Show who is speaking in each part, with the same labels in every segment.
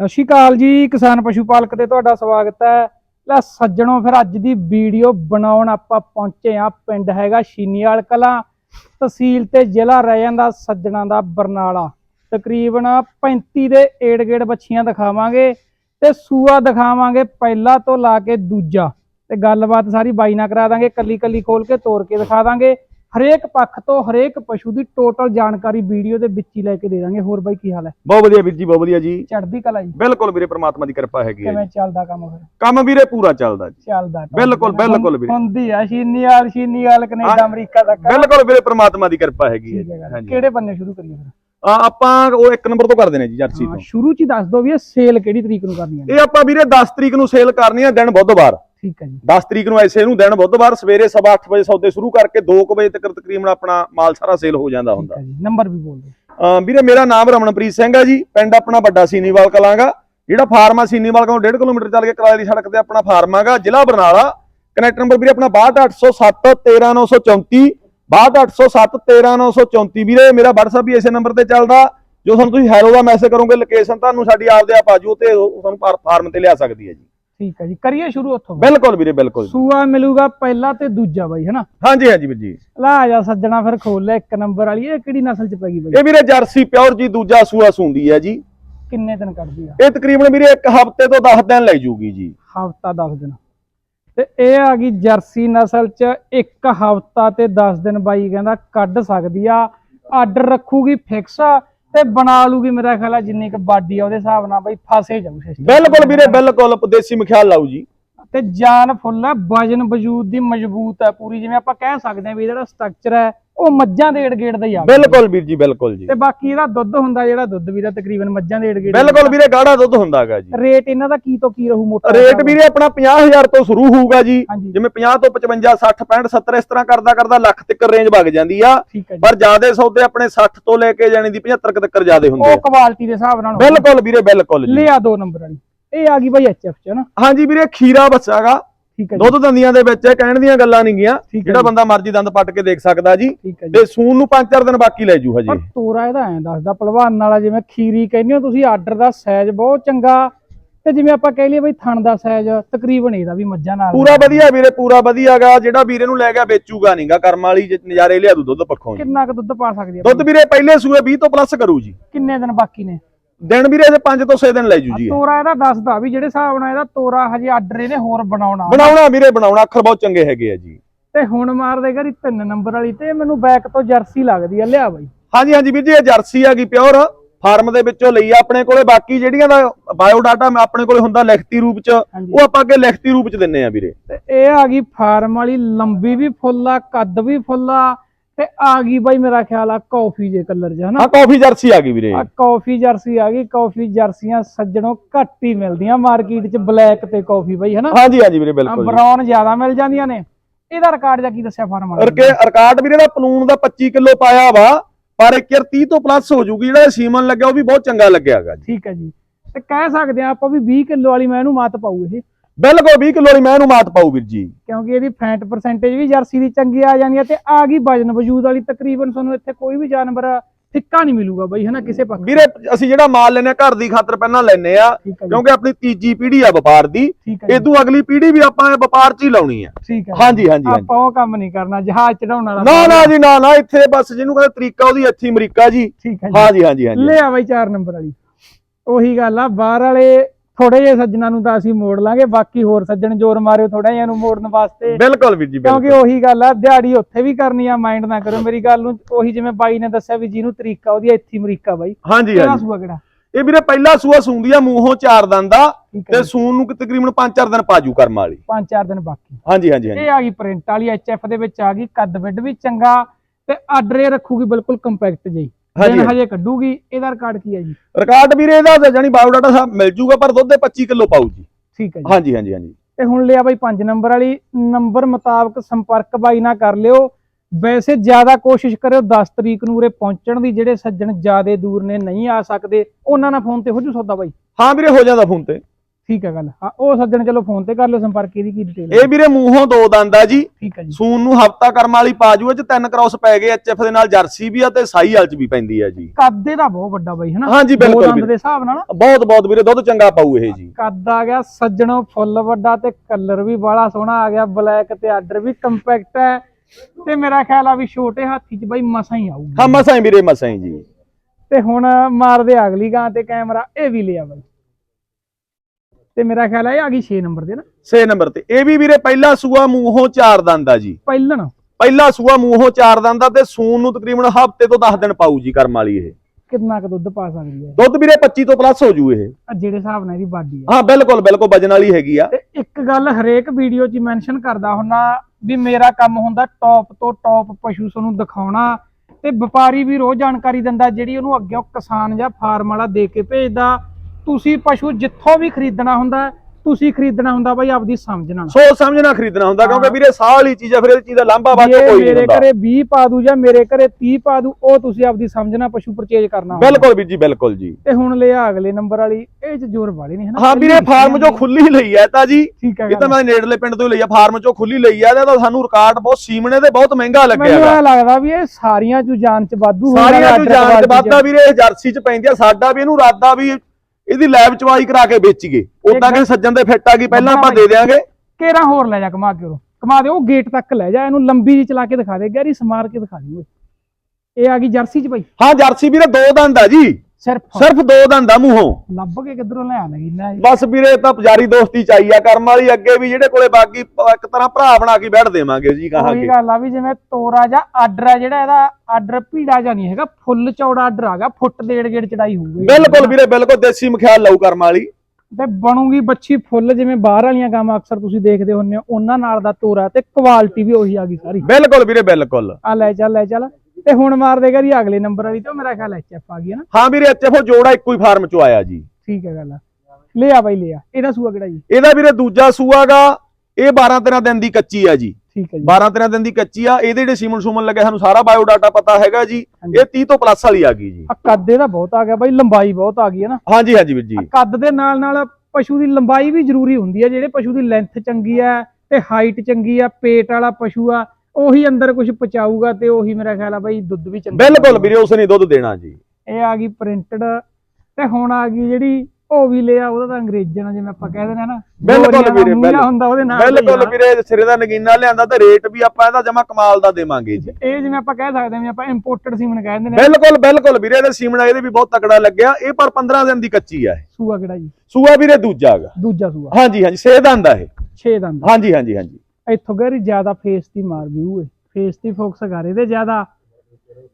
Speaker 1: ਸਤਿ ਸ਼੍ਰੀ ਅਕਾਲ ਜੀ, ਕਿਸਾਨ ਪਸ਼ੂ ਪਾਲਕ ਤੇ ਤੁਹਾਡਾ ਸਵਾਗਤ ਹੈ। ਲੈ ਸੱਜਣੋ, ਫਿਰ ਅੱਜ ਦੀ ਵੀਡੀਓ ਬਣਾਉਣ ਆਪਾਂ ਪਹੁੰਚੇ ਆ ਪਿੰਡ ਹੈਗਾ ਸ਼ੀਨੀਵਾਲ ਕਲਾਂ, ਤਹਿਸੀਲ ਤੇ ਜ਼ਿਲ੍ਹਾ ਰਹਿ ਜਾਂਦਾ ਸੱਜਣਾ ਦਾ ਬਰਨਾਲਾ। ਤਕਰੀਬਨ 35 ਦੇ ਏੜ ਗੇੜ ਬੱਚੀਆਂ ਦਿਖਾਵਾਂਗੇ ਤੇ ਸੂਆ ਦਿਖਾਵਾਂਗੇ ਪਹਿਲਾ ਤੋਂ ਲਾ ਕੇ ਦੂਜਾ। ਤੇ ਗੱਲਬਾਤ ਸਾਰੀ ਬਾਈ ਨਾਲ ਕਰਾ ਦਾਂਗੇ ਕੱਲੀ ਕੱਲੀ ਖੋਲ ਕੇ ਤੋੜ ਕੇ ਦਿਖਾ ਦਾਂਗੇ। ਹਰੇਕ ਪੱਖ ਤੋਂ ਹਰੇਕ ਪਸ਼ੂ ਦੀ ਟੋਟਲ ਜਾਣਕਾਰੀ ਵੀਡੀਓ ਦੇ ਵਿੱਚ ਹੀ ਲੈ ਕੇ ਦੇ ਦਾਂਗੇ। ਹੋਰ ਬਾਈ ਕੀ ਹਾਲ ਹੈ?
Speaker 2: ਬਹੁਤ ਵਧੀਆ ਵੀਰ ਜੀ ਬਹੁਤ ਵਧੀਆ ਜੀ।
Speaker 1: ਚੜ੍ਹਦੀ ਕਲਾ ਜੀ।
Speaker 2: ਬਿਲਕੁਲ ਵੀਰੇ ਪ੍ਰਮਾਤਮਾ ਦੀ ਕਿਰਪਾ ਹੈਗੀ ਹੈ
Speaker 1: ਕਿਵੇਂ। ਚੱਲਦਾ ਕੰਮ ਫਿਰ?
Speaker 2: ਕੰਮ ਵੀਰੇ ਪੂਰਾ ਚੱਲਦਾ ਜੀ।
Speaker 1: ਚੱਲਦਾ ਕੰਮ।
Speaker 2: ਬਿਲਕੁਲ, ਬਿਲਕੁਲ ਵੀਰੇ।
Speaker 1: ਹੁੰਦੀ ਆ ਸ਼ੀਨੀਵਾਲ ਸ਼ੀਨੀਵਾਲ ਕੈਨੇਡਾ
Speaker 2: ਹਾਂ,
Speaker 1: ਅਮਰੀਕਾ ਤੱਕ।
Speaker 2: ਬਿਲਕੁਲ ਵੀਰੇ ਪ੍ਰਮਾਤਮਾ ਦੀ ਕਿਰਪਾ ਹੈਗੀ ਹੈ
Speaker 1: ਠੀਕ ਹੈ
Speaker 2: ਜੀ
Speaker 1: ਗੱਲ।
Speaker 2: ਹਾਂਜੀ।
Speaker 1: ਕਿਹੜੇ ਬੰਨੇ ਸ਼ੁਰੂ ਕਰੀਏ ਫਿਰ?
Speaker 2: ਆ, ਆਪਾਂ ਉਹ ਇੱਕ ਨੰਬਰ ਤੋਂ ਕਰਦੇ ਨੇ ਜੀ ਜਰਸੀ
Speaker 1: ਹਾਂ,
Speaker 2: ਤੋਂ।
Speaker 1: ਸ਼ੁਰੂ ਚ ਹੀ ਦੱਸ ਦਿਓ ਵੀ ਇਹ ਸੇਲ ਕਿਹੜੀ ਤਰੀਕ ਨੂੰ ਕਰਨੀ ਹੈ।
Speaker 2: ਇਹ ਆਪਾਂ ਵੀਰੇ 10 ਤਰੀਕ ਨੂੰ ਸੇਲ ਕਰਨੀ ਹੈ ਦਿਨ ਬੁੱਧਵਾਰ।
Speaker 1: ਠੀਕ ਹੈ ਜੀ।
Speaker 2: 10 ਤਰੀਕ ਨੂੰ ਐਸੇ ਨੂੰ ਦਿਨ ਬੁੱਧਵਾਰ ਸਵੇਰੇ 8:30 ਵਜੇ ਸੌਦੇ ਸ਼ੁਰੂ ਕਰਕੇ 2 ਵਜੇ ਤੱਕ ਤਕਰੀਬਨ ਆਪਣਾ ਮਾਲ ਸਾਰਾ ਸੇਲ ਹੋ ਜਾਂਦਾ ਹੁੰਦਾ।
Speaker 1: ਨੰਬਰ ਵੀ ਬੋਲ ਦਿਓ।
Speaker 2: ਵੀਰੇ ਮੇਰਾ ਨਾਮ ਰਮਨਪ੍ਰੀਤ ਸਿੰਘ ਹੈ ਜੀ ਪਿੰਡ ਆਪਣਾ ਵੱਡਾ ਸੀਨੀਵਾਲ ਕਲਾਂਗਾ ਜਿਹੜਾ ਫਾਰਮ ਆ ਸੀਨੀਵਾਲ ਕੋਲ 1.5 ਕਿਲੋਮੀਟਰ ਚੱਲ ਕੇ ਕਰਾਲੀ ਸੜਕ ਤੇ ਆਪਣਾ ਫਾਰਮ ਆਗਾ ਜ਼ਿਲ੍ਹਾ ਬਰਨਾਲਾ। ਕਨੈਕਟ ਨੰਬਰ ਵੀਰੇ ਆਪਣਾ 62807 13934 62807 13934 ਵੀਰੇ ਮੇਰਾ WhatsApp ਵੀ ਇਸੇ ਨੰਬਰ ਤੇ ਚੱਲਦਾ। ਜੋ ਸਾਨੂੰ ਤੁਸੀਂ ਹੈਰੋ ਦਾ ਮੈਸੇਜ ਕਰੋਗੇ ਲੋਕੇਸ਼ਨ ਤੁਹਾਨੂੰ ਸਾਡੀ ਆਪਦੇ ਆਪ ਆਜੂ ਤੇ ਤੁਹਾਨੂੰ ਫਾਰ- ਫਾਰਮ ਤੇ ਲਿਆ ਸਕਦੀ ਹੈ ਜੀ।
Speaker 1: ਠੀਕ ਹੈ ਜੀ ਕਰੀਏ ਸ਼ੁਰੂ ਉੱਥੋਂ।
Speaker 2: ਬਿਲਕੁਲ ਵੀਰੇ ਬਿਲਕੁਲ।
Speaker 1: ਸੂਆ ਮਿਲੂਗਾ ਪਹਿਲਾ ਤੇ ਦੂਜਾ ਬਾਈ ਹਨਾ?
Speaker 2: ਹਾਂਜੀ ਹਾਂਜੀ ਵੀਰ ਜੀ।
Speaker 1: ਲਾ ਆ ਜਾ ਸੱਜਣਾ ਫਿਰ ਖੋਲ ਲੈ ਇੱਕ ਨੰਬਰ ਵਾਲੀ ਇਹ ਕਿਹੜੀ ਨਸਲ ਚ ਪੈ ਗਈ ਬਾਈ?
Speaker 2: ਇਹ ਵੀਰੇ ਜਰਸੀ ਪਿਓਰ ਜੀ ਦੂਜਾ ਸੂਆ ਸੁੰਦੀ ਹੈ ਜੀ।
Speaker 1: ਕਿੰਨੇ ਦਿਨ ਕੱਢਦੀ ਆ?
Speaker 2: ਇਹ ਤਕਰੀਬਨ ਵੀਰੇ ਇੱਕ ਹਫ਼ਤੇ ਤੋਂ 10 ਦਿਨ ਲੈ ਜੂਗੀ ਜੀ।
Speaker 1: ਹਫਤਾ 10 ਦਿਨ। ਤੇ ਇਹ ਆ ਗਈ ਜਰਸੀ ਨਸਲ ਚ ਇੱਕ ਹਫਤਾ ਤੇ 10 ਦਿਨ ਬਾਈ ਕਹਿੰਦਾ ਕੱਢ ਸਕਦੀ ਆ। ਆਰਡਰ ਰੱਖੂਗੀ ਫਿਕਸ ਤੇ ਬਣਾ ਲੂਗੀ ਮੇਰਾ ਖਿਆਲ ਆ ਜਿੰਨੀ ਕੁ ਬਾਡੀ ਆ ਉਹਦੇ ਹਿਸਾਬ ਨਾਲ ਬਾਈ ਫਸੇ ਜਾਊ ਸਿਸਟਮ
Speaker 2: ਬਿਲਕੁਲ ਵੀਰੇ ਬਿਲਕੁਲ ਦੇਸੀ ਮਖਿਆਲ ਲਾਊ ਜੀ।
Speaker 1: ਤੇ ਜਾਨ ਫੁੱਲ ਹੈ ਵਜਨ ਵਜੂਦ ਦੀ ਮਜ਼ਬੂਤ ਹੈ ਪੂਰੀ ਜਿਵੇਂ ਆਪਾਂ ਕਹਿ ਸਕਦੇ ਹਾਂ ਵੀ ਜਿਹੜਾ ਸਟਰਕਚਰ ਹੈ ਉਹ ਮੱਝਾਂ ਦੇ ਏੜ-ਗੇੜ ਦਾ ਹੀ ਆ।
Speaker 2: ਬਿਲਕੁਲ ਵੀਰ ਜੀ ਬਿਲਕੁਲ ਜੀ।
Speaker 1: ਤੇ ਬਾਕੀ ਇਹਦਾ ਦੁੱਧ ਹੁੰਦਾ ਜਿਹੜਾ ਦੁੱਧ ਵੀ ਦਾ ਤਕਰੀਬਨ ਮੱਝਾਂ ਦੇ ਏੜ-ਗੇੜ
Speaker 2: ਬਿਲਕੁਲ ਵੀਰੇ ਗਾੜਾ ਦੁੱਧ ਹੁੰਦਾਗਾ ਜੀ।
Speaker 1: ਰੇਟ ਇਹਨਾਂ ਦਾ ਕੀ ਤੋਂ ਕੀ ਰਹੂ ਮੋਟਾ
Speaker 2: ਰੇਟ ਵੀਰੇ ਆਪਣਾ 50000 ਤੋਂ ਸ਼ੁਰੂ ਹੋਊਗਾ ਜੀ। ਜਿਵੇਂ 50 ਤੋਂ 55 60 65 70 ਇਸ ਤਰ੍ਹਾਂ ਕਰਦਾ ਕਰਦਾ ਲੱਖ ਤੱਕ ਰੇਂਜ ਵਗ ਜਾਂਦੀ ਆ। ਪਰ ਜਿਆਦੇ ਸੌਦੇ ਆਪਣੇ 60 ਤੋਂ ਲੈ ਕੇ ਜਾਣੀ ਦੀ 75 ਤੱਕ ਜਿਆਦੇ ਹੁੰਦੇ
Speaker 1: ਉਹ ਕੁਆਲਿਟੀ ਦੇ ਹਿਸਾਬ ਨਾਲ।
Speaker 2: ਬਿਲਕੁਲ ਵੀਰੇ ਬਿਲਕੁਲ ਜੀ।
Speaker 1: ਲਿਆ ਦੋ ਨੰਬਰ ਵਾਲੀ ਇਹ ਆ ਗਈ ਬਾਈ ਐਚਐਫ ਚ ਨਾ?
Speaker 2: ਹਾਂਜੀ ਵੀਰੇ ਖੀਰਾ ਬੱਚਾਗਾ
Speaker 1: ਠੀਕ ਹੈ ਜੀ।
Speaker 2: ਦੁੱਧ ਦੰਦੀਆਂ ਦੇ ਵਿੱਚ ਇਹ ਕਹਿਣ ਦੀਆਂ ਗੱਲਾਂ ਨਹੀਂ ਗੀਆਂ। ਜਿਹੜਾ। ਬੰਦਾ ਮਰਜ਼ੀ ਦੰਦ ਪੱਟ ਕੇ ਦੇਖ ਸਕਦਾ ਜੀ। ਤੇ ਸੂਨ ਨੂੰ 5-4 ਦਿਨ ਬਾਕੀ ਲੈ ਜੂ
Speaker 1: ਪਰ
Speaker 2: ਹਜੇ
Speaker 1: ਤੋਰਾ ਇਹਦਾ ਐਂ ਦੱਸਦਾ ਪਹਿਲਵਾਨ ਵਾਲਾ ਜਿਵੇਂ ਖੀਰੀ ਕਹਿੰਦੇ ਹੋ ਤੁਸੀਂ ਆਰਡਰ ਦਾ ਸਾਈਜ਼ ਬਹੁਤ ਚੰਗਾ। ਤੇ ਜਿਵੇਂ ਆਪਾਂ ਕਹਿ ਲਈਏ ਬਈ ਥਣ ਦਾ ਸਾਈਜ਼ ਤਕਰੀਬਨ ਇਹਦਾ ਵੀ ਮੱਝਾਂ ਨਾਲ
Speaker 2: ਪੂਰਾ ਵਧੀਆ ਵੀਰੇ ਪੂਰਾ ਵਧੀਆਗਾ। ਜਿਹੜਾ ਵੀਰੇ ਨੂੰ ਲੈ ਗਿਆ ਵੇਚੂਗਾ ਨਹੀਂਗਾ ਕਰਮ ਵਾਲੀ ਨਜ਼ਾਰੇ ਲਿਆ ਦੂ ਦੁੱਧ ਪੱਖੋਂ
Speaker 1: ਕਿੰਨਾ ਕੁ ਦੁੱਧ ਪਾ ਸਕਦੀ ਹੈ
Speaker 2: ਦੁੱਧ ਵੀਰੇ ਪਹਿਲੇ ਸੂਏ 20 ਤੋਂ ਪਲੱਸ ਕਰੂ ਜੀ।
Speaker 1: ਕਿੰਨੇ ਦਿਨ ਬਾਕੀ ਨੇ?
Speaker 2: ਦਿਨ ਵੀਰੇ ਜੇ 5 ਤੋਂ 6 ਦਿਨ ਲੈ ਜੂ ਜੀ ਇਹ।
Speaker 1: ਤੋਰਾ ਇਹਦਾ ਦੱਸਦਾ ਵੀ ਜਿਹੜੇ ਹਿਸਾਬ ਨਾਲ ਇਹਦਾ ਤੋਰਾ ਹਜੇ ਆਰਡਰ ਇਹਨੇ ਹੋਰ ਬਣਾਉਣਾ।
Speaker 2: ਬਣਾਉਣਾ ਵੀਰੇ ਬਣਾਉਣਾ ਅੱਖਰ ਬਹੁਤ ਚੰਗੇ ਹੈਗੇ ਆ ਜੀ।
Speaker 1: ਤੇ ਹੁਣ ਮਾਰਦੇ ਘਰੀ ਤਿੰਨ ਨੰਬਰ ਵਾਲੀ ਤੇ ਮੈਨੂੰ ਬੈਕ ਤੋਂ ਜਰਸੀ ਲੱਗਦੀ ਆ ਲਿਆ ਬਾਈ।
Speaker 2: ਹਾਂਜੀ ਹਾਂਜੀ ਵੀਰ ਜੀ ਇਹ ਜਰਸੀ ਹੈਗੀ ਪਿਓਰ ਫਾਰਮ ਦੇ ਵਿੱਚੋਂ ਲਈ ਆ ਆਪਣੇ ਕੋਲੇ ਬਾਕੀ ਜਿਹੜੀਆਂ ਦਾ ਬਾਇਓ ਡਾਟਾ ਆਪਣੇ ਕੋਲੇ ਹੁੰਦਾ ਲਿਖਤੀ ਰੂਪ ਚ
Speaker 1: ਹਾਂਜੀ।
Speaker 2: ਉਹ ਆਪਾਂ ਅੱਗੇ ਲਿਖਤੀ ਰੂਪ ਚ ਦਿੰਨੇ ਆ ਵੀਰੇ।
Speaker 1: ਤੇ ਇਹ ਆ ਗਈ ਫਾਰਮ ਵਾਲੀ ਲੰਬੀ ਵੀ ਫੁੱਲ ਆ ਕੱਦ ਵੀ ਫੁੱਲ ਆ ਤੇ ਆ ਗਈ ਬਾਈ ਮੇਰਾ ਖਿਆਲ ਆ ਕਾਫੀ ਜੇ ਕਲਰ ਚ ਹਨਾ।
Speaker 2: ਆ ਕਾਫੀ ਜਰਸੀ ਆ ਗਈ ਵੀਰੇ।
Speaker 1: ਆ ਕਾਫੀ ਜਰਸੀ ਆ ਗਈ ਕਾਫੀ ਜਰਸੀਆਂ ਸੱਜਣੋਂ ਘੱਟ ਹੀ ਮਿਲਦੀਆਂ ਮਾਰਕੀਟ 'ਚ ਬਲੈਕ ਤੇ ਕਾਫੀ ਬਈ ਹਨਾ।
Speaker 2: ਹਾਂਜੀ ਹਾਂਜੀ ਵੀਰੇ ਬਿਲਕੁਲ ਜੀ।
Speaker 1: ਬਰਾਊਨ ਜ਼ਿਆਦਾ ਮਿਲ ਜਾਂਦੀਆਂ ਨੇ। ਇਹਦਾ ਰਿਕਾਰਡ ਜਾਂ ਕੀ ਦੱਸਿਆ ਫਾਰਮ ਵਾਲੇ
Speaker 2: ਰਕੇ ਰਿਕਾਰਡ ਵੀਰੇ ਦਾ ਪਲੂਨ ਦਾ 25 ਕਿਲੋ ਪਾਇਆ ਵਾ ਪਰ ਇੱਕ ਯਾਰ 30 ਤੋਂ ਪਲੱਸ ਹੋ ਜੂਗੀ ਜਿਹੜਾ ਸੀਮਨ ਲੱਗਿਆ ਉਹ ਵੀ ਬਹੁਤ ਚੰਗਾ ਲੱਗਿਆਗਾ ਜੀ।
Speaker 1: ਠੀਕ ਹੈ ਜੀ। ਤੇ ਕਹਿ ਸਕਦੇ ਆ ਆਪਾਂ ਵੀ 20 ਕਿਲੋ ਵਾਲੀ ਮੈਂ ਇਹਨੂੰ ਮਾਤ ਪਾਊ ਇਹ।
Speaker 2: ਬਿਲਕੁਲ 20 ਕਿਲੋ ਵਾਲੀ ਮੈਂ ਇਹਨੂੰ ਮਾਤ ਪਾਉ ਵੀਰ ਜੀ।
Speaker 1: ਕਿਉਂਕਿ ਇਹਦੀ ਫੈਟ ਪਰਸੈਂਟੇਜ ਵੀ ਜਰਸੀ ਦੀ ਚੰਗੀ ਆ ਜਾਂਦੀ ਹੈ ਤੇ ਆ ਗਈ ਵਜਨ। ਵਜੂਦ ਵਾਲੀ ਤਕਰੀਬਨ ਤੁਹਾਨੂੰ ਇੱਥੇ ਕੋਈ ਵੀ ਜਾਨਵਰ ਫਿੱਕਾ ਨਹੀਂ ਮਿਲੂਗਾ ਬਈ ਹਨਾ ਕਿਸੇ ਪੱਖ
Speaker 2: ਵੀਰੇ ਅਸੀਂ ਜਿਹੜਾ ਮਾਲ ਲੈਨੇ ਆ ਘਰ ਦੀ ਖਾਤਰ ਪਹਿਲਾਂ ਲੈਨੇ ਆ ਕਿਉਂਕਿ ਆਪਣੀ ਤੀਜੀ ਪੀੜ੍ਹੀ ਆ ਵਪਾਰ ਦੀ। ਇਦੋਂ ਅਗਲੀ ਪੀੜ੍ਹੀ ਵੀ ਆਪਾਂ ਇਹ ਵਪਾਰ 'ਚ ਹੀ ਲਾਉਣੀ ਆ। ਹਾਂਜੀ ਹਾਂਜੀ
Speaker 1: ਆਪਾਂ ਉਹ ਕੰਮ ਨਹੀਂ ਕਰਨਾ ਜਹਾਜ਼ ਚੜਾਉਣ ਵਾਲਾ
Speaker 2: ਨਾ ਨਾ ਜੀ ਨਾ ਨਾ ਇੱਥੇ ਬਸ ਜਿਹਨੂੰ ਕਹਿੰਦੇ ਤਰੀਕਾ ਉਹਦੀ ਇੱਥੇ ਅਮਰੀਕਾ ਜੀ। ਹਾਂਜੀ ਹਾਂਜੀ ਹਾਂਜੀ।
Speaker 1: ਲੈ ਆ ਬਾਈ 4 ਨੰਬਰ ਵਾਲੀ। ਉਹੀ ਗੱਲ ਆ ਬਾਹਰ ਵਾਲੇ ਥੋੜੇ ਜਿਹੇ ਸੱਜਣਾ ਨੂੰ ਤਾਂ ਅਸੀਂ ਮੋੜ ਲਾਂਗੇ ਬਾਕੀ ਹੋਰ ਸੱਜਣ ਜ਼ੋਰ ਮਾਰਿਓ ਥੋੜਾ ਜਿਹਾ ਨੂੰ ਮੋੜਨ ਵਾਸਤੇ।
Speaker 2: ਬਿਲਕੁਲ ਵੀਰ ਜੀ
Speaker 1: ਕਿਉਂਕਿ ਉਹੀ ਗੱਲ ਆ ਦਿਹਾੜੀ ਉੱਥੇ ਵੀ ਕਰਨੀ ਆ ਮਾਈਂਡ ਨਾ ਕਰੋ। ਮੇਰੀ ਗੱਲ ਨੂੰ ਉਹੀ ਜਿਵੇਂ ਬਾਈ ਨੇ ਦੱਸਿਆ ਵੀ ਜਿਹਨੂੰ ਤਰੀਕਾ ਉਹਦੀ ਇੱਥੇ ਅਮਰੀਕਾ ਬਾਈ।
Speaker 2: ਹਾਂਜੀ
Speaker 1: ਕਿਹੜਾ
Speaker 2: ਹਾਂਜੀ।
Speaker 1: ਸੂਆ ਕਿਹੜਾ?
Speaker 2: ਇਹ ਵੀਰੇ ਪਹਿਲਾ ਸੂਆ ਸੂੰਦੀ ਆ ਮੂੰਹੋਂ ਚਾਰ ਦੰਦ ਦਾ ਤੇ ਸੂਨ ਨੂੰ ਤਕਰੀਬਨ 5-4 ਦਿਨ ਪਾਜੂ ਕਰਮ ਵਾਲੀ।
Speaker 1: ਪੰਜ ਚਾਰ ਦਿਨ ਬਾਕੀ।
Speaker 2: ਹਾਂਜੀ ਹਾਂਜੀ ਹਾਂਜੀ।
Speaker 1: ਇਹ ਆ ਗਈ ਪ੍ਰਿੰਟ ਵਾਲੀ ਐਚਐਫ ਦੇ ਵਿੱਚ ਆ ਗਈ ਕੱਦ ਵਿੱਡ ਵੀ ਚੰਗਾ ਤੇ ਆਰਡਰ ਇਹ ਰੱਖੂਗੀ ਬਿਲਕੁਲ ਕੰਪੈਕਟ ਜਿਹੀ।
Speaker 2: ਹਾਂਜੀ,
Speaker 1: ਦਿਨ ਹਜੇ। ਕੱਢੂਗੀ ਇਹਦਾ ਰਿਕਾਰਡ ਕੀ ਹੈ ਜੀ?
Speaker 2: ਰਿਕਾਰਡ ਵੀਰੇ ਇਹਦਾ ਤਾਂ ਜਾਨੀ ਬਾਇਓਡਾਟਾ ਸਾਹਿਬ ਮਿਲ ਜੂਗਾ ਪਰ ਦੁੱਧ ਦੇ 25 ਕਿਲੋ ਪਾਊ ਜੀ।
Speaker 1: ਠੀਕ ਹੈ ਜੀ।
Speaker 2: ਹਾਂਜੀ ਹਾਂਜੀ ਹਾਂਜੀ।
Speaker 1: ਤੇ ਹੁਣ ਲਿਆ ਬਾਈ 5 ਨੰਬਰ ਵਾਲੀ ਨੰਬਰ ਮੁਤਾਬਕ ਸੰਪਰਕ ਬਾਈ ਨਾਲ ਕਰ ਲਿਓ। ਵੈਸੇ ਜ਼ਿਆਦਾ ਕੋਸ਼ਿਸ਼ ਕਰਿਓ 10 ਤਰੀਕ ਨੂੰ ਉਰੇ ਪਹੁੰਚਣ ਦੀ ਜਿਹੜੇ ਸੱਜਣ ਜ਼ਿਆਦੇ ਦੂਰ ਨੇ ਨਹੀਂ ਆ ਸਕਦੇ ਉਹਨਾਂ ਨਾਲ ਫੋਨ ਤੇ ਹੋ ਜੂ ਸੌਦਾ ਬਾਈ?
Speaker 2: ਹਾਂ ਵੀਰੇ ਹੋ ਜਾਂਦਾ ਫੋਨ ਤੇ।
Speaker 1: ਠੀਕ ਹੈ ਗੱਲ। ਹਾਂ ਉਹ ਸੱਜਣ ਚਲੋ ਫੋਨ ਤੇ ਕਰ ਲਿਓ ਸੰਪਰਕ ਇਹਦੀ ਕੀ ਡਿਟੇਲ
Speaker 2: ਇਹ ਵੀਰੇ ਮੂੰਹੋਂ ਦੋ ਦੰਦ ਆ ਜੀ।
Speaker 1: ਠੀਕ ਹੈ ਜੀ।
Speaker 2: ਸੂਨ ਨੂੰ ਹਫਤਾ ਕਰਮ ਵਾਲੀ ਪਾਜੂ ਚ ਤਿੰਨ ਕ੍ਰਾਸ ਪੈ ਗਏ ਐਚਐਫ ਦੇ ਨਾਲ ਜਰਸੀ ਵੀ ਆ ਤੇ ਸਾਈ ਵਾਲ ਚ ਵੀ ਪੈਂਦੀ ਆ ਜੀ।
Speaker 1: ਕੱਦ ਇਹਦਾ ਬਹੁਤ ਵੱਡਾ ਬਾਈ ਹਨਾ?
Speaker 2: ਹਾਂਜੀ
Speaker 1: ਦੋ
Speaker 2: ਬਿਲਕੁਲ
Speaker 1: ਦੰਦ
Speaker 2: ਵੀਰੇ।
Speaker 1: ਦੇ ਹਿਸਾਬ ਨਾਲ।
Speaker 2: ਬਹੁਤ ਬਹੁਤ ਵੀਰੇ ਦੁੱਧ ਚੰਗਾ ਪਾਊ ਇਹ ਜੀ।
Speaker 1: ਕੱਦ ਆ ਗਿਆ ਸੱਜਣੋ ਫੁੱਲ ਵੱਡਾ ਤੇ ਕਲਰ ਵੀ ਬੜਾ ਸੋਹਣਾ ਆ ਗਿਆ ਬਲੈਕ ਤੇ ਆਰਡਰ ਵੀ ਕੰਪੈਕਟ ਹੈ। ਤੇ ਮੇਰਾ ਖਿਆਲ ਆ ਵੀ ਛੋਟੇ ਹਾਥੀ 'ਚ ਬਾਈ ਮਸਾਂ ਹੀ ਆਊਗੀ।
Speaker 2: ਹਾਂ ਮਸਾਂ ਹੀ ਵੀਰੇ ਮਸਾਂ ਹੀ ਜੀ।
Speaker 1: ਤੇ ਹੁਣ ਮਾਰਦੇ ਅਗਲੀ ਗਾਂ ਤੇ ਕੈਮਰਾ ਇਹ ਵੀ ਲਿਆ ਬਾਈ। ਤੇ ਮੇਰਾ ਖਿਆਲ ਇਹ ਆ ਗਈ 6 ਨੰਬਰ ਦੇ ਨਾ।
Speaker 2: 6 ਨੰਬਰ ਤੇ। ਇਹ ਵੀ ਵੀਰੇ ਪਹਿਲਾ ਸੂਆ ਮੂੰਹੋਂ ਚਾਰ ਦੰਦ ਆ ਜੀ।
Speaker 1: ਪਹਿਲਣ।
Speaker 2: ਪਹਿਲਾ ਸੂਆ ਮੂੰਹੋਂ ਚਾਰ ਦੰਦ ਆ ਤੇ ਸੂਨ ਨੂੰ ਤਕਰੀਬਨ ਹਫ਼ਤੇ ਤੋਂ 10 ਦਿਨ ਪਾਊ ਜੀ ਕਰਮ ਵਾਲੀ ਇਹ।
Speaker 1: ਕਿੰਨਾ ਕੁ ਦੁੱਧ ਪਾ ਸਕਦੀ ਹੈ
Speaker 2: ਦੁੱਧ ਵੀਰੇ 25 ਤੋਂ ਪਲੱਸ ਹੋ ਜੂ ਇਹ।
Speaker 1: ਜਿਹੜੇ ਹਿਸਾਬ ਨਾਲ ਇਹਦੀ ਬਾਡੀ ਆ।
Speaker 2: ਹਾਂ ਬਿਲਕੁਲ ਬਿਲਕੁਲ ਵਜਨ ਵਾਲੀ ਹੈਗੀ ਆ।
Speaker 1: ਤੇ ਇੱਕ ਗੱਲ ਹਰੇਕ ਵੀਡੀਓ 'ਚ ਮੈਂਸ਼ਨ ਕਰਦਾ ਹੁੰਨਾ ਵੀ ਮੇਰਾ ਕੰਮ ਹੁੰਦਾ ਟੌਪ ਤੋਂ ਟੌਪ ਪਸ਼ੂ ਤੁਹਾਨੂੰ ਦਿਖਾਉਣਾ ਤੇ ਵਪਾਰੀ ਵੀ ਰੋਜ਼ ਜਾਣਕਾਰੀ ਦਿੰਦਾ ਜਿਹੜੀ ਉਹਨੂੰ ਅੱਗੇ ਕਿਸਾਨ ਜਾਂ ਫਾਰਮ ਵਾਲਾ ਦੇ ਕੇ ਭੇਜਦਾ ਤੁਸੀਂ ਪਸ਼ੂ ਜਿੱਥੋਂ ਵੀ ਖਰੀਦਣਾ ਹੁੰਦਾ ਤੁਸੀਂ ਖਰੀਦਣਾ ਹੁੰਦਾ ਬਾਈ ਆਪਦੀ ਸਮਝ ਨਾਲ।
Speaker 2: ਸੋਚ ਸਮਝ ਨਾ ਖਰੀਦਣਾ ਹੁੰਦਾ ਕਿਉਂਕਿ
Speaker 1: ਹਾਂ।
Speaker 2: ਵੀਰੇ ਸਾਹ ਵਾਲੀ ਚੀਜ਼ ਆ ਫਿਰ ਇਹ ਚੀਜ਼ ਦਾ ਲਾਂਭਾ ਚੋਂ
Speaker 1: ਜੇ
Speaker 2: ਕੋਈ ਨਹੀਂ
Speaker 1: ਮੇਰੇ
Speaker 2: ਹੁੰਦਾ।
Speaker 1: ਘਰੇ 20 ਪਾ ਦੂ ਜਾਂ ਮੇਰੇ ਘਰੇ 30 ਪਾ ਦੂ ਉਹ ਤੁਸੀਂ ਆਪਦੀ ਸਮਝ ਨਾਲ ਪਸ਼ੂ ਪਰਚੇਜ ਕਰਨਾ ਹੁੰਦਾ।
Speaker 2: ਬਿਲਕੁਲ ਵੀਰ ਜੀ ਬਿਲਕੁਲ ਜੀ।
Speaker 1: ਤੇ ਹੁਣ ਲਿਆ ਅਗਲੇ ਨੰਬਰ ਵਾਲੀ ਇਹ ਚ ਜ਼ੋਰ ਵਾਲੀ ਨਹੀਂ ਹੈ ਨਾ
Speaker 2: ਹਾਂ ਵੀਰੇ ਫਾਰਮ ਚੋਂ ਖੁੱਲੀ ਲਈ ਐ ਤਾਂ ਜੀ।
Speaker 1: ਹੈ
Speaker 2: ਇਹ ਤਾਂ ਮੈਂ ਨੇੜਲੇ ਪਿੰਡ ਤੋਂ ਹੀ ਲਈ ਆ ਫਾਰਮ ਚੋਂ ਖੁੱਲੀ ਲਈ ਆ ਤਾਂ ਸਾਨੂੰ ਰਿਕਾਰਡ ਬਹੁਤ ਸੀਮਣੇ ਤੇ ਬਹੁਤ ਮਹਿੰਗਾ ਲੱਗਿਆ
Speaker 1: ਮੈਨੂੰ ਲੱਗਦਾ ਵੀ ਇਹ ਸਾਰੀਆਂ ਚ ਜਾਨ ਚ ਵਾਧੂ ਹੋਣ
Speaker 2: ਸਾਰੀਆਂ
Speaker 1: ਵਾਲਾ
Speaker 2: ਨੂੰ
Speaker 1: ਅੱਡ
Speaker 2: ਜਾਣ ਚ ਵਾਧਾ ਵੀਰੇ ਜਰਸੀ ਚ ਪੈਂਦੀ ਆ ਸਾਡਾ ਵੀ ਇਹਨੂੰ ਇਰਾਦਾ ਵੀ ਇਹਦੀ ਲੈਬ ਚਵਾਈ ਕਰਾ ਕੇ ਵੇਚੀਏ। ਉਦਾਂ ਕਿ ਸੱਜਣ ਦੇ ਫਿੱਟ ਆ ਗਈ ਪਹਿਲਾਂ ਆਪਾਂ ਦੇ ਦੇਾਂਗੇ
Speaker 1: ਕੇਰਾ ਹੋਰ ਲੈ ਜਾ ਕਮਾ ਕੇ ਉਹ ਕਮਾ ਦੇ ਉਹ ਗੇਟ ਤੱਕ ਲੈ ਜਾ ਇਹਨੂੰ ਲੰਬੀ ਜੀ ਚਲਾ ਕੇ ਦਿਖਾ ਦੇ ਗਹਿਰੀ ਸਮਾਰ ਕੇ ਦਿਖਾ ਦੀ ਓਏ। ਇਹ ਆ ਗਈ ਜਰਸੀ ਚ ਬਾਈ।
Speaker 2: ਹਾਂ ਜਰਸੀ ਵੀਰੇ ਦੋ ਦੰਦ ਆ ਜੀ।
Speaker 1: ਸਿਰਫ।
Speaker 2: ਸਿਰਫ ਦੋ ਦੰਦ ਆ ਮੂੰਹੋਂ।
Speaker 1: ਲੱਭ ਕੇ ਕਿੱਧਰੋਂ ਲੈ ਆਣਗੀ ਨਾ ਇਹ।
Speaker 2: ਬਸ ਵੀਰੇ ਇਹ ਤਾਂ ਪੁਜਾਰੀ ਦੋਸਤੀ ਚਾਹੀ ਆ ਕਰਮ ਵਾਲੀ ਅੱਗੇ ਵੀ ਜਿਹੜੇ ਕੋਲੇ ਬਾਕੀ ਪ- ਇੱਕ ਤਰ੍ਹਾਂ ਭਰਾ ਬਣਾ ਕੇ ਬੈਠ ਦੇਵਾਂਗੇ ਜੀ ਕਹਾਂਗੇ।
Speaker 1: ਗੱਲ ਆ ਵੀ ਜਿਵੇਂ ਤੋਰਾ ਜਾਂ ਆਰਡਰ ਆ ਜਿਹੜਾ ਇਹਦਾ ਆਰਡਰ ਭੀੜਾ ਜਾਂ ਨਹੀਂ ਹੈਗਾ ਫੁੱਲ ਚੌੜਾ ਆਰਡਰ ਆ ਗਿਆ ਫੁੱਟ ਡੇਢ ਗੇੜ ਚੜਾਈ ਹੋਊਗੀ।
Speaker 2: ਬਿਲਕੁਲ ਵੀਰੇ ਬਿਲਕੁਲ ਦੇਸੀ ਮਖਿਆਲ ਲਊ ਕਰਮ ਵਾਲੀ।
Speaker 1: ਤੇ ਬਣੂਗੀ ਬੱਚੀ ਫੁੱਲ ਜਿਵੇਂ ਬਾਹਰ ਵਾਲੀਆਂ ਗਾਵਾਂ ਅਕਸਰ ਤੁਸੀਂ ਦੇਖਦੇ ਹੁੰਦੇ ਹੋ ਉਹਨਾਂ ਨਾਲ ਦਾ ਤੋਰਾ ਤੇ ਕੁਆਲਿਟੀ ਵੀ ਉਹੀ ਆ ਗਈ ਸਾਰੀ।
Speaker 2: ਬਿਲਕੁਲ ਵੀਰੇ ਬਿਲਕੁਲ।
Speaker 1: ਆ ਲੈ ਚੱਲ ਲੈ ਚੱਲ। ਤੇ ਹੁਣ ਮਾਰ ਦੇਗਾ ਜੀ ਅਗਲੇ ਨੰਬਰ ਵਾਲੀ ਤੇ ਉਹ ਮੇਰਾ ਖਿਆਲ ਐਚਐਫ ਆ ਗਈ ਹੈ ਨਾ।
Speaker 2: ਹਾਂ ਵੀਰੇ ਐਚਐਫਓ ਜੋੜਾ ਇੱਕੋ ਹੀ ਫਾਰਮ ਚੋਂ ਆਇਆ ਜੀ।
Speaker 1: ਠੀਕ ਹੈ ਗੱਲ ਆ। ਲੈ ਆ ਬਾਈ ਲੈ ਆ। ਇਹਦਾ ਸੂਆ ਕਿਹੜਾ ਜੀ?
Speaker 2: ਇਹਦਾ ਵੀਰੇ ਦੂਜਾ ਸੂਆਗਾ ਇਹ 12 13 ਦਿਨ ਦੀ ਕੱਚੀ ਆ ਜੀ।
Speaker 1: ਠੀਕ ਹੈ ਜੀ।
Speaker 2: 12 13 ਦਿਨ ਦੀ ਕੱਚੀ ਆ ਇਹਦੇ ਜਿਹੜੇ ਸੀਮਨ ਸੂਮਨ ਲੱਗੇ ਸਾਨੂੰ ਸਾਰਾ ਬਾਇਓ ਡਾਟਾ ਪਤਾ ਹੈਗਾ ਜੀ।
Speaker 1: ਹਾਂਜੀ।
Speaker 2: ਇਹ 30 ਤੋਂ ਪਲੱਸ ਵਾਲੀ ਆ ਗਈ ਜੀ।
Speaker 1: ਆ ਕੱਦ ਇਹਦਾ ਬਹੁਤ ਆ ਗਿਆ ਬਾਈ ਲੰਬਾਈ ਬਹੁਤ ਆ ਗਈ ਹੈ ਨਾ।
Speaker 2: ਹਾਂਜੀ ਹਾਂਜੀ ਵੀਰ ਜੀ।
Speaker 1: ਕੱਦ ਦੇ ਨਾਲ ਨਾਲ ਪਸ਼ੂ ਦੀ ਲੰਬਾਈ ਵੀ ਜ਼ਰੂਰੀ ਹੁੰਦੀ ਹੈ ਜਿਹੜੇ ਪਸ਼ੂ ਦੀ ਲੈਂਥ ਚੰਗੀ ਹੈ ਤੇ ਹਾਈਟ ਚੰਗੀ ਆ ਪੇਟ ਵਾਲਾ ਪਸ਼ੂ ਆ ਉਹੀ ਅੰਦਰ ਕੁਝ ਪਚਾਊਗਾ ਤੇ ਉਹੀ ਮੇਰਾ ਖਿਆਲ ਆ ਬਾਈ ਦੁੱਧ ਵੀ ਚੰਗਾ
Speaker 2: ਬਿਲਕੁਲ। ਵੀਰੇ ਉਸ ਨੇ ਦੁੱਧ ਦੇਣਾ ਜੀ।
Speaker 1: ਇਹ ਆ ਗਈ ਪ੍ਰਿੰਟਡ ਤੇ ਹੁਣ ਆ ਗਈ ਜਿਹੜੀ ਉਹ ਵੀ ਲਿਆ ਉਹਦਾ ਤਾਂ ਅੰਗਰੇਜ਼ਾਂ ਨਾਲ ਜਿਵੇਂ ਆਪਾਂ ਕਹਿ ਦਿੰਦੇ ਆ ਨਾ
Speaker 2: ਬਿਲਕੁਲ ਵੀਰੇ।
Speaker 1: ਹੁੰਦਾ ਉਹਦੇ ਨਾਲ
Speaker 2: ਬਿਲਕੁਲ
Speaker 1: ਆ।
Speaker 2: ਵੀਰੇ ਸਿਰੇ ਦਾ ਨਗੀਨਾ ਲਿਆਂਦਾ ਤੇ ਰੇਟ ਵੀ ਆਪਾਂ ਇਹਦਾ ਜਮਾ ਕਮਾਲ ਦਾ ਦੇਵਾਂਗੇ ਜੀ।
Speaker 1: ਇਹ ਜਿਵੇਂ ਆਪਾਂ ਕਹਿ ਸਕਦੇ ਵੀ ਆਪਾਂ ਇੰਪੋਰਟਡ ਸੀਮਨ ਕਹਿ ਦਿੰਦੇ ਨੇ।
Speaker 2: ਬਿਲਕੁਲ ਬਿਲਕੁਲ ਵੀਰੇ ਇਹਦੇ ਸੀਮਣਾ ਇਹਦੇ ਵੀ ਬਹੁਤ ਤਕੜਾ ਲੱਗਿਆ। ਇਹ ਪਰ 15 ਦਿਨ ਦੀ ਕੱਚੀ ਆ ਇਹ।
Speaker 1: ਸੂਆ ਕਿਹੜਾ ਜੀ?
Speaker 2: ਸੂਆ ਵੀਰੇ ਦੂਜਾ ਹੈਗਾ
Speaker 1: ਦੂਜਾ ਸੂਆ।
Speaker 2: ਹਾਂਜੀ ਹਾਂਜੀ ਸੇ ਦੰਦ ਆ ਇਹ।
Speaker 1: 6 ਦੰਦ।
Speaker 2: ਹਾਂਜੀ ਹਾਂਜੀ ਹਾਂਜੀ।
Speaker 1: ਇੱਥੋਂ ਗੈਰੀ ਜ਼ਿਆਦਾ ਫੇਸ ਦੀ ਮਾਰ ਵਿਊ ਹੈ ਫੇਸ ਦੀ ਫੋਕਸ ਕਰ ਇਹਦੇ ਜ਼ਿਆਦਾ।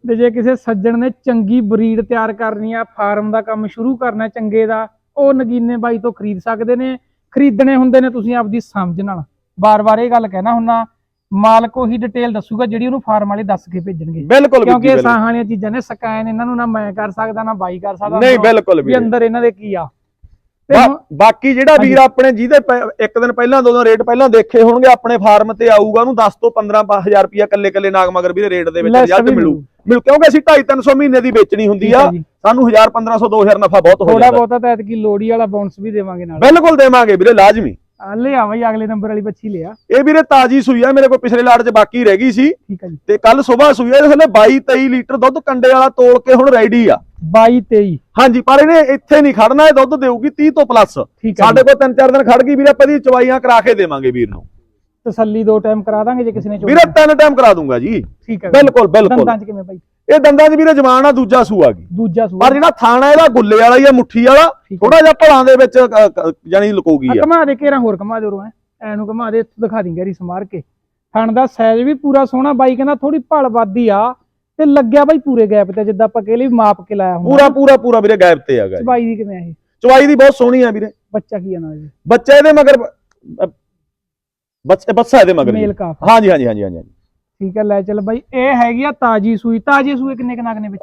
Speaker 1: ਤੇ ਜੇ ਕਿਸੇ ਸੱਜਣ ਨੇ ਚੰਗੀ ਬਰੀਡ ਤਿਆਰ ਕਰਨੀ ਆ ਫਾਰਮ ਦਾ ਕੰਮ ਸ਼ੁਰੂ ਕਰਨਾ ਚੰਗੇ ਦਾ ਉਹ ਨਗੀਨੇ ਬਾਈ ਤੋਂ ਖਰੀਦ ਸਕਦੇ ਨੇ। ਖਰੀਦਣੇ ਹੁੰਦੇ ਨੇ ਤੁਸੀਂ ਆਪਦੀ ਸਮਝ ਨਾਲ। ਬਾਰ-ਬਾਰ ਇਹ ਗੱਲ ਕਹਿਣਾ ਹੁੰਨਾ ਮਾਲਕ ਉਹੀ ਡਿਟੇਲ ਦੱਸੂਗਾ ਜਿਹੜੀ ਉਹਨੂੰ ਫਾਰਮ ਵਾਲੇ ਦੱਸ ਕੇ ਭੇਜਣਗੇ।
Speaker 2: ਬਿਲਕੁਲ
Speaker 1: ਕਿਉਂਕਿ ਇਹ। ਸਾਹਾਂ ਵਾਲੀਆਂ ਚੀਜ਼ਾਂ ਨੇ ਸਕੈਨ ਇਹਨਾਂ ਨੂੰ ਨਾ ਮੈਂ ਕਰ ਸਕਦਾ ਨਾ ਬਾਈ ਕਰ ਸਕਦਾ
Speaker 2: ਨਹੀਂ ਬਿਲਕੁਲ
Speaker 1: ਵੀ ਅੰਦਰ ਇਹਨਾਂ ਦੇ ਕੀ ਆ?
Speaker 2: ਬਾ- ਬਾਕੀ ਜਿਹੜਾ ਵੀਰ ਆਪਣੇ ਜਿਹਦੇ ਪ- ਇੱਕ ਦਿਨ ਪਹਿਲਾਂ ਦੋ ਦਿਨ ਰੇਟ ਪਹਿਲਾਂ ਦੇਖੇ ਹੋਣਗੇ ਆਪਣੇ ਫਾਰਮ ਤੇ ਆਊਗਾ ਉਹਨੂੰ 10 ਤੋਂ 15000 ਰੁਪਇਆ ਕੱਲੇ ਕੱਲੇ ਨਾਗ ਮਗਰ ਵੀਰੇ ਰੇਟ ਦੇ ਵਿੱਚ
Speaker 1: Less
Speaker 2: ਰਿਜ਼ਲਟ
Speaker 1: ਵੀ
Speaker 2: ਮਿਲੂ।
Speaker 1: ਮਿਲੂ।
Speaker 2: ਕਿਉਂਕਿ ਅਸੀਂ 2.5 300 ਮਹੀਨੇ ਦੀ ਵੇਚਣੀ ਹੁੰਦੀ
Speaker 1: ਠੀਕ
Speaker 2: ਆ
Speaker 1: ਹੈ ਜੀ।
Speaker 2: ਸਾਨੂੰ 1000 1500 2000 ਨਫਾ ਬਹੁਤ ਹੋ
Speaker 1: ਥੋੜਾ
Speaker 2: ਜਾਂਦਾ।
Speaker 1: ਬਹੁਤਾ ਤਾਂ ਐਤਕੀ ਲੋੜੀ ਵਾਲਾ ਬਾਉਂਸ ਵੀ ਦੇਵਾਂਗੇ ਨਾਲ।
Speaker 2: ਬਿਲਕੁਲ ਦੇਵਾਂਗੇ ਵੀਰੇ ਲਾਜ਼ਮੀ।
Speaker 1: ਆ ਲਿਆ ਬਈ ਅਗਲੇ ਨੰਬਰ ਵਾਲੀ ਬੱਚੀ ਲਿਆ।
Speaker 2: ਇਹ ਵੀਰੇ ਤਾਜੀ ਸੂਈ ਆ ਮੇਰੇ ਕੋਲ ਪਿਛਲੇ ਲਾਟ 'ਚ ਬਾਕੀ ਰਹਿ ਗਈ ਸੀ।
Speaker 1: ਠੀਕ ਜੀ।
Speaker 2: ਤੇ ਕੱਲ ਸਵੇਰ ਸੂਈ ਆ ਇਹਦੇ ਥੱਲੇ 22 23 ਲੀਟਰ ਦੁੱਧ ਕੰਡੇ ਵਾਲਾ ਤੋਲ ਕੇ ਹੁਣ ਰੈਡੀ ਆ।
Speaker 1: 22 23
Speaker 2: ਹਾਂਜੀ ਪਰ ਇਹਨੇ ਇੱਥੇ ਨਹੀਂ ਖੜਨਾ ਇਹ ਦੁੱਧ ਦੇਊਗੀ 30 ਤੋਂ ਪਲੱਸ ਸਾਡੇ ਕੋਲ ਤਿੰਨ ਚਾਰ ਦਿਨ ਖੜ ਗਈ ਵੀਰੇ ਆਪਾਂ ਦੀ ਚਵਾਈਆਂ ਕਰਾ ਕੇ ਦੇਵਾਂਗੇ ਵੀਰ ਨੂੰ।
Speaker 1: ਤਸੱਲੀ ਦੋ ਟਾਈਮ ਕਰਾ ਦਾਂਗੇ ਜੇ ਕਿਸੇ ਨੇ
Speaker 2: ਵੀਰੇ ਤਿੰਨ ਟਾਈਮ ਕਰਾ ਦੂੰਗਾ ਜੀ।
Speaker 1: ਠੀਕ ਹੈ
Speaker 2: ਬਿਲਕੁਲ ਬਿਲਕੁਲ।
Speaker 1: ਦੰਦਾਂ ਚ ਕਿਵੇਂ ਬਾਈ?
Speaker 2: ਇਹ ਦੰਦਾਂ 'ਚ ਵੀਰੇ ਜਵਾਨ ਆ ਦੂਜਾ ਸੂਆ ਗਈ।
Speaker 1: ਦੂਜਾ ਸੂਆ
Speaker 2: ਪਰ ਜਿਹੜਾ ਥਾਣਾ ਇਹਦਾ ਗੁੱਲੇ ਵਾਲਾ ਹੀ ਆ ਮੁੱਠੀ ਵਾਲਾ। ਥੋੜਾ ਜਿਹਾ ਭਲਾਂ ਦੇ ਵਿੱਚ ਜਾਣੀ ਲੁਕੋਗੀ ਆ।
Speaker 1: ਕਮਾ ਦੇ ਕੇਰਾ ਹੋਰ ਕਮਾ ਦੇ ਰੋ ਐ ਨੂੰ ਕਮਾ ਦੇ ਇੱਥੋਂ ਦਿਖਾ ਦਿੰਗੇ ਰੀ ਸਮਾਰ ਕੇ। ਥਣ ਦਾ ਸਾਈਜ਼ ਵੀ ਪੂਰਾ ਸੋਹਣਾ ਬਾਈ ਕਹਿੰਦਾ ਥੋੜੀ ਭਲ ਵੱਧਦੀ ਆ ਤੇ ਲੱਗਿਆ ਬਾਈ ਪੂਰੇ ਗੈਪ ਤੇ ਜਿੱਦਾਂ ਆਪਾਂ ਕਹਿ ਲਈ ਮਾਪ ਕੇ ਲਾਇਆ ਹੁੰਦਾ
Speaker 2: ਪੂਰਾ ਪੂਰਾ ਪੂਰਾ ਵੀਰੇ ਗਾਇਬ ਤੇ ਜੀ।
Speaker 1: ਬਾਈ ਦੀ ਕਿਵੇਂ ਆ ਇਹ?
Speaker 2: ਚਵਾਈ ਦੀ ਬਹੁਤ ਸੋਹਣੀ ਆ ਵੀਰੇ।
Speaker 1: ਬੱਚਾ ਕੀ ਆ ਨਾਲ ਜੀ?
Speaker 2: ਬੱਚਾ ਇਹਦੇ ਮਗਰ ਬੱਚੇ ਬੱਸਾ ਇਹਦੇ ਮਗਰ ਜੀ।
Speaker 1: ਮੇਲ ਕਾਫ।
Speaker 2: ਹਾਂਜੀ ਹਾਂਜੀ ਹਾਂਜੀ ਹਾਂਜੀ।
Speaker 1: ਠੀਕ ਹੈ ਲੈ ਚੱਲ ਬਾਈ। ਇਹ ਹੈਗੀ ਆ ਤਾਜੀ ਸੂਈ। ਤਾਜੀ ਸੂਈ ਕਿੰਨੇ ਕੁ ਨਗ ਨੇ ਵਿੱਚ?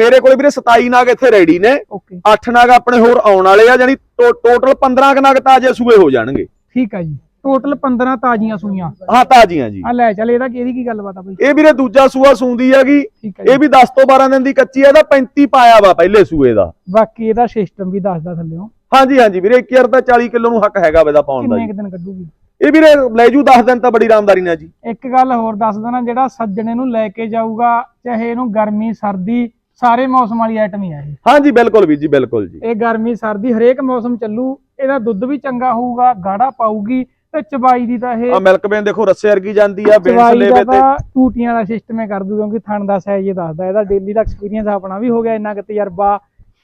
Speaker 2: ਮੇਰੇ ਕੋਲ ਵੀਰੇ 27 ਨਾਗ ਇੱਥੇ ਰੈਡੀ ਨੇ।
Speaker 1: ਓਕੇ
Speaker 2: 8 ਨਾਗ ਆਪਣੇ ਹੋਰ ਆਉਣ ਵਾਲੇ ਆ ਜਾਨੀ ਟੋਟਲ 15 ਕੁ ਨਾਗ ਤਾਜੇ ਸੂਏ ਹੋ ਜਾਣਗੇ।
Speaker 1: ਠੀਕ ਹੈ ਜੀ। ਟੋਟਲ 15 ਤਾਜ਼ੀਆਂ ਸੂਈਆਂ।
Speaker 2: ਹਾਂ ਤਾਜੀਆਂ ਜੀ।
Speaker 1: ਆ ਲੈ ਚੱਲ ਇਹਦਾ ਇਹਦੀ ਕੀ ਗੱਲਬਾਤ ਆ ਬਾਈ?
Speaker 2: ਇਹ ਵੀਰੇ ਦੂਜਾ ਸੂਆ ਸੂੰਦੀ ਹੈਗੀ। ਇਹ ਵੀ 10 ਤੋਂ 12 ਦਿਨ ਦੀ ਕੱਚੀ ਆ ਇਹਦਾ 35 ਪਾਇਆ ਵਾ ਪਹਿਲੇ ਸੂਏ ਦਾ।
Speaker 1: ਬਾਕੀ ਇਹਦਾ ਸਿਸਟਮ ਵੀ ਦੱਸਦਾ ਥੱਲੇੋਂ।
Speaker 2: ਹਾਂਜੀ ਹਾਂਜੀ ਵੀਰੇ 1000 ਦਾ 40 ਕਿਲੋ ਨੂੰ ਹੱਕ ਹੈਗਾ ਵੇਦਾ ਪਾਉਣ ਦਾ
Speaker 1: ਕਿੰਨੇ ਦਿਨ ਕੱਢੂਗੀ?
Speaker 2: ਇਹ ਵੀਰੇ ਲੈ ਜੂ 10 ਦਿਨ ਤਾਂ ਬੜੀ ਆਰਾਮਦਾਰੀ ਨਾਲ ਜੀ।
Speaker 1: ਇੱਕ ਗੱਲ ਹੋਰ ਦੱਸ ਦੇਣਾ ਜਿਹੜਾ ਸੱਜਣੇ ਨੂੰ ਲੈ ਕੇ ਜਾਊਗਾ ਚਾਹੇ ਇਹਨੂੰ ਗਰਮੀ ਸਰਦੀ ਸਾਰੇ ਮੌਸਮ ਵਾਲੀ ਆਈਟਮ ਹੀ ਆ ਇਹ।
Speaker 2: ਹਾਂਜੀ ਬਿਲਕੁਲ ਵੀਰ ਜੀ ਬਿਲਕੁਲ ਜੀ।
Speaker 1: ਇਹ ਗਰਮੀ ਸਰਦੀ ਹਰੇਕ ਮੌਸਮ ਚੱਲੂ ਇਹਦਾ ਦੁੱਧ ਵੀ ਚੰਗਾ ਹੋਊਗਾ ਗਾੜਾ ਪਾਊਗੀ ਤੇ ਚਬਾਈ ਦੀ ਤਾਂ ਇਹ
Speaker 2: ਆ ਮਿਲਕ ਬੇਨ ਦੇਖੋ ਰੱਸੇ ਵਰਗੀ ਜਾਂਦੀ ਆ
Speaker 1: ਦਾ
Speaker 2: ਸਲੇਵੇ ਤੇ।
Speaker 1: ਟੂਟੀਆਂ ਦਾ ਸਿਸਟਮ ਹੈ ਕਰ ਦੂ ਕਿਉਂਕਿ ਥਣ ਦਾ ਸਾਈਜ਼ ਇਹ ਦੱਸਦਾ ਇਹਦਾ ਡੇਲੀ ਦਾ ਐਕਸਪੀਰੀਅੰਸ ਆਪਣਾ ਵੀ ਹੋ ਗਿਆ ਇੰਨਾ ਕੁ ਤਜਰਬਾ।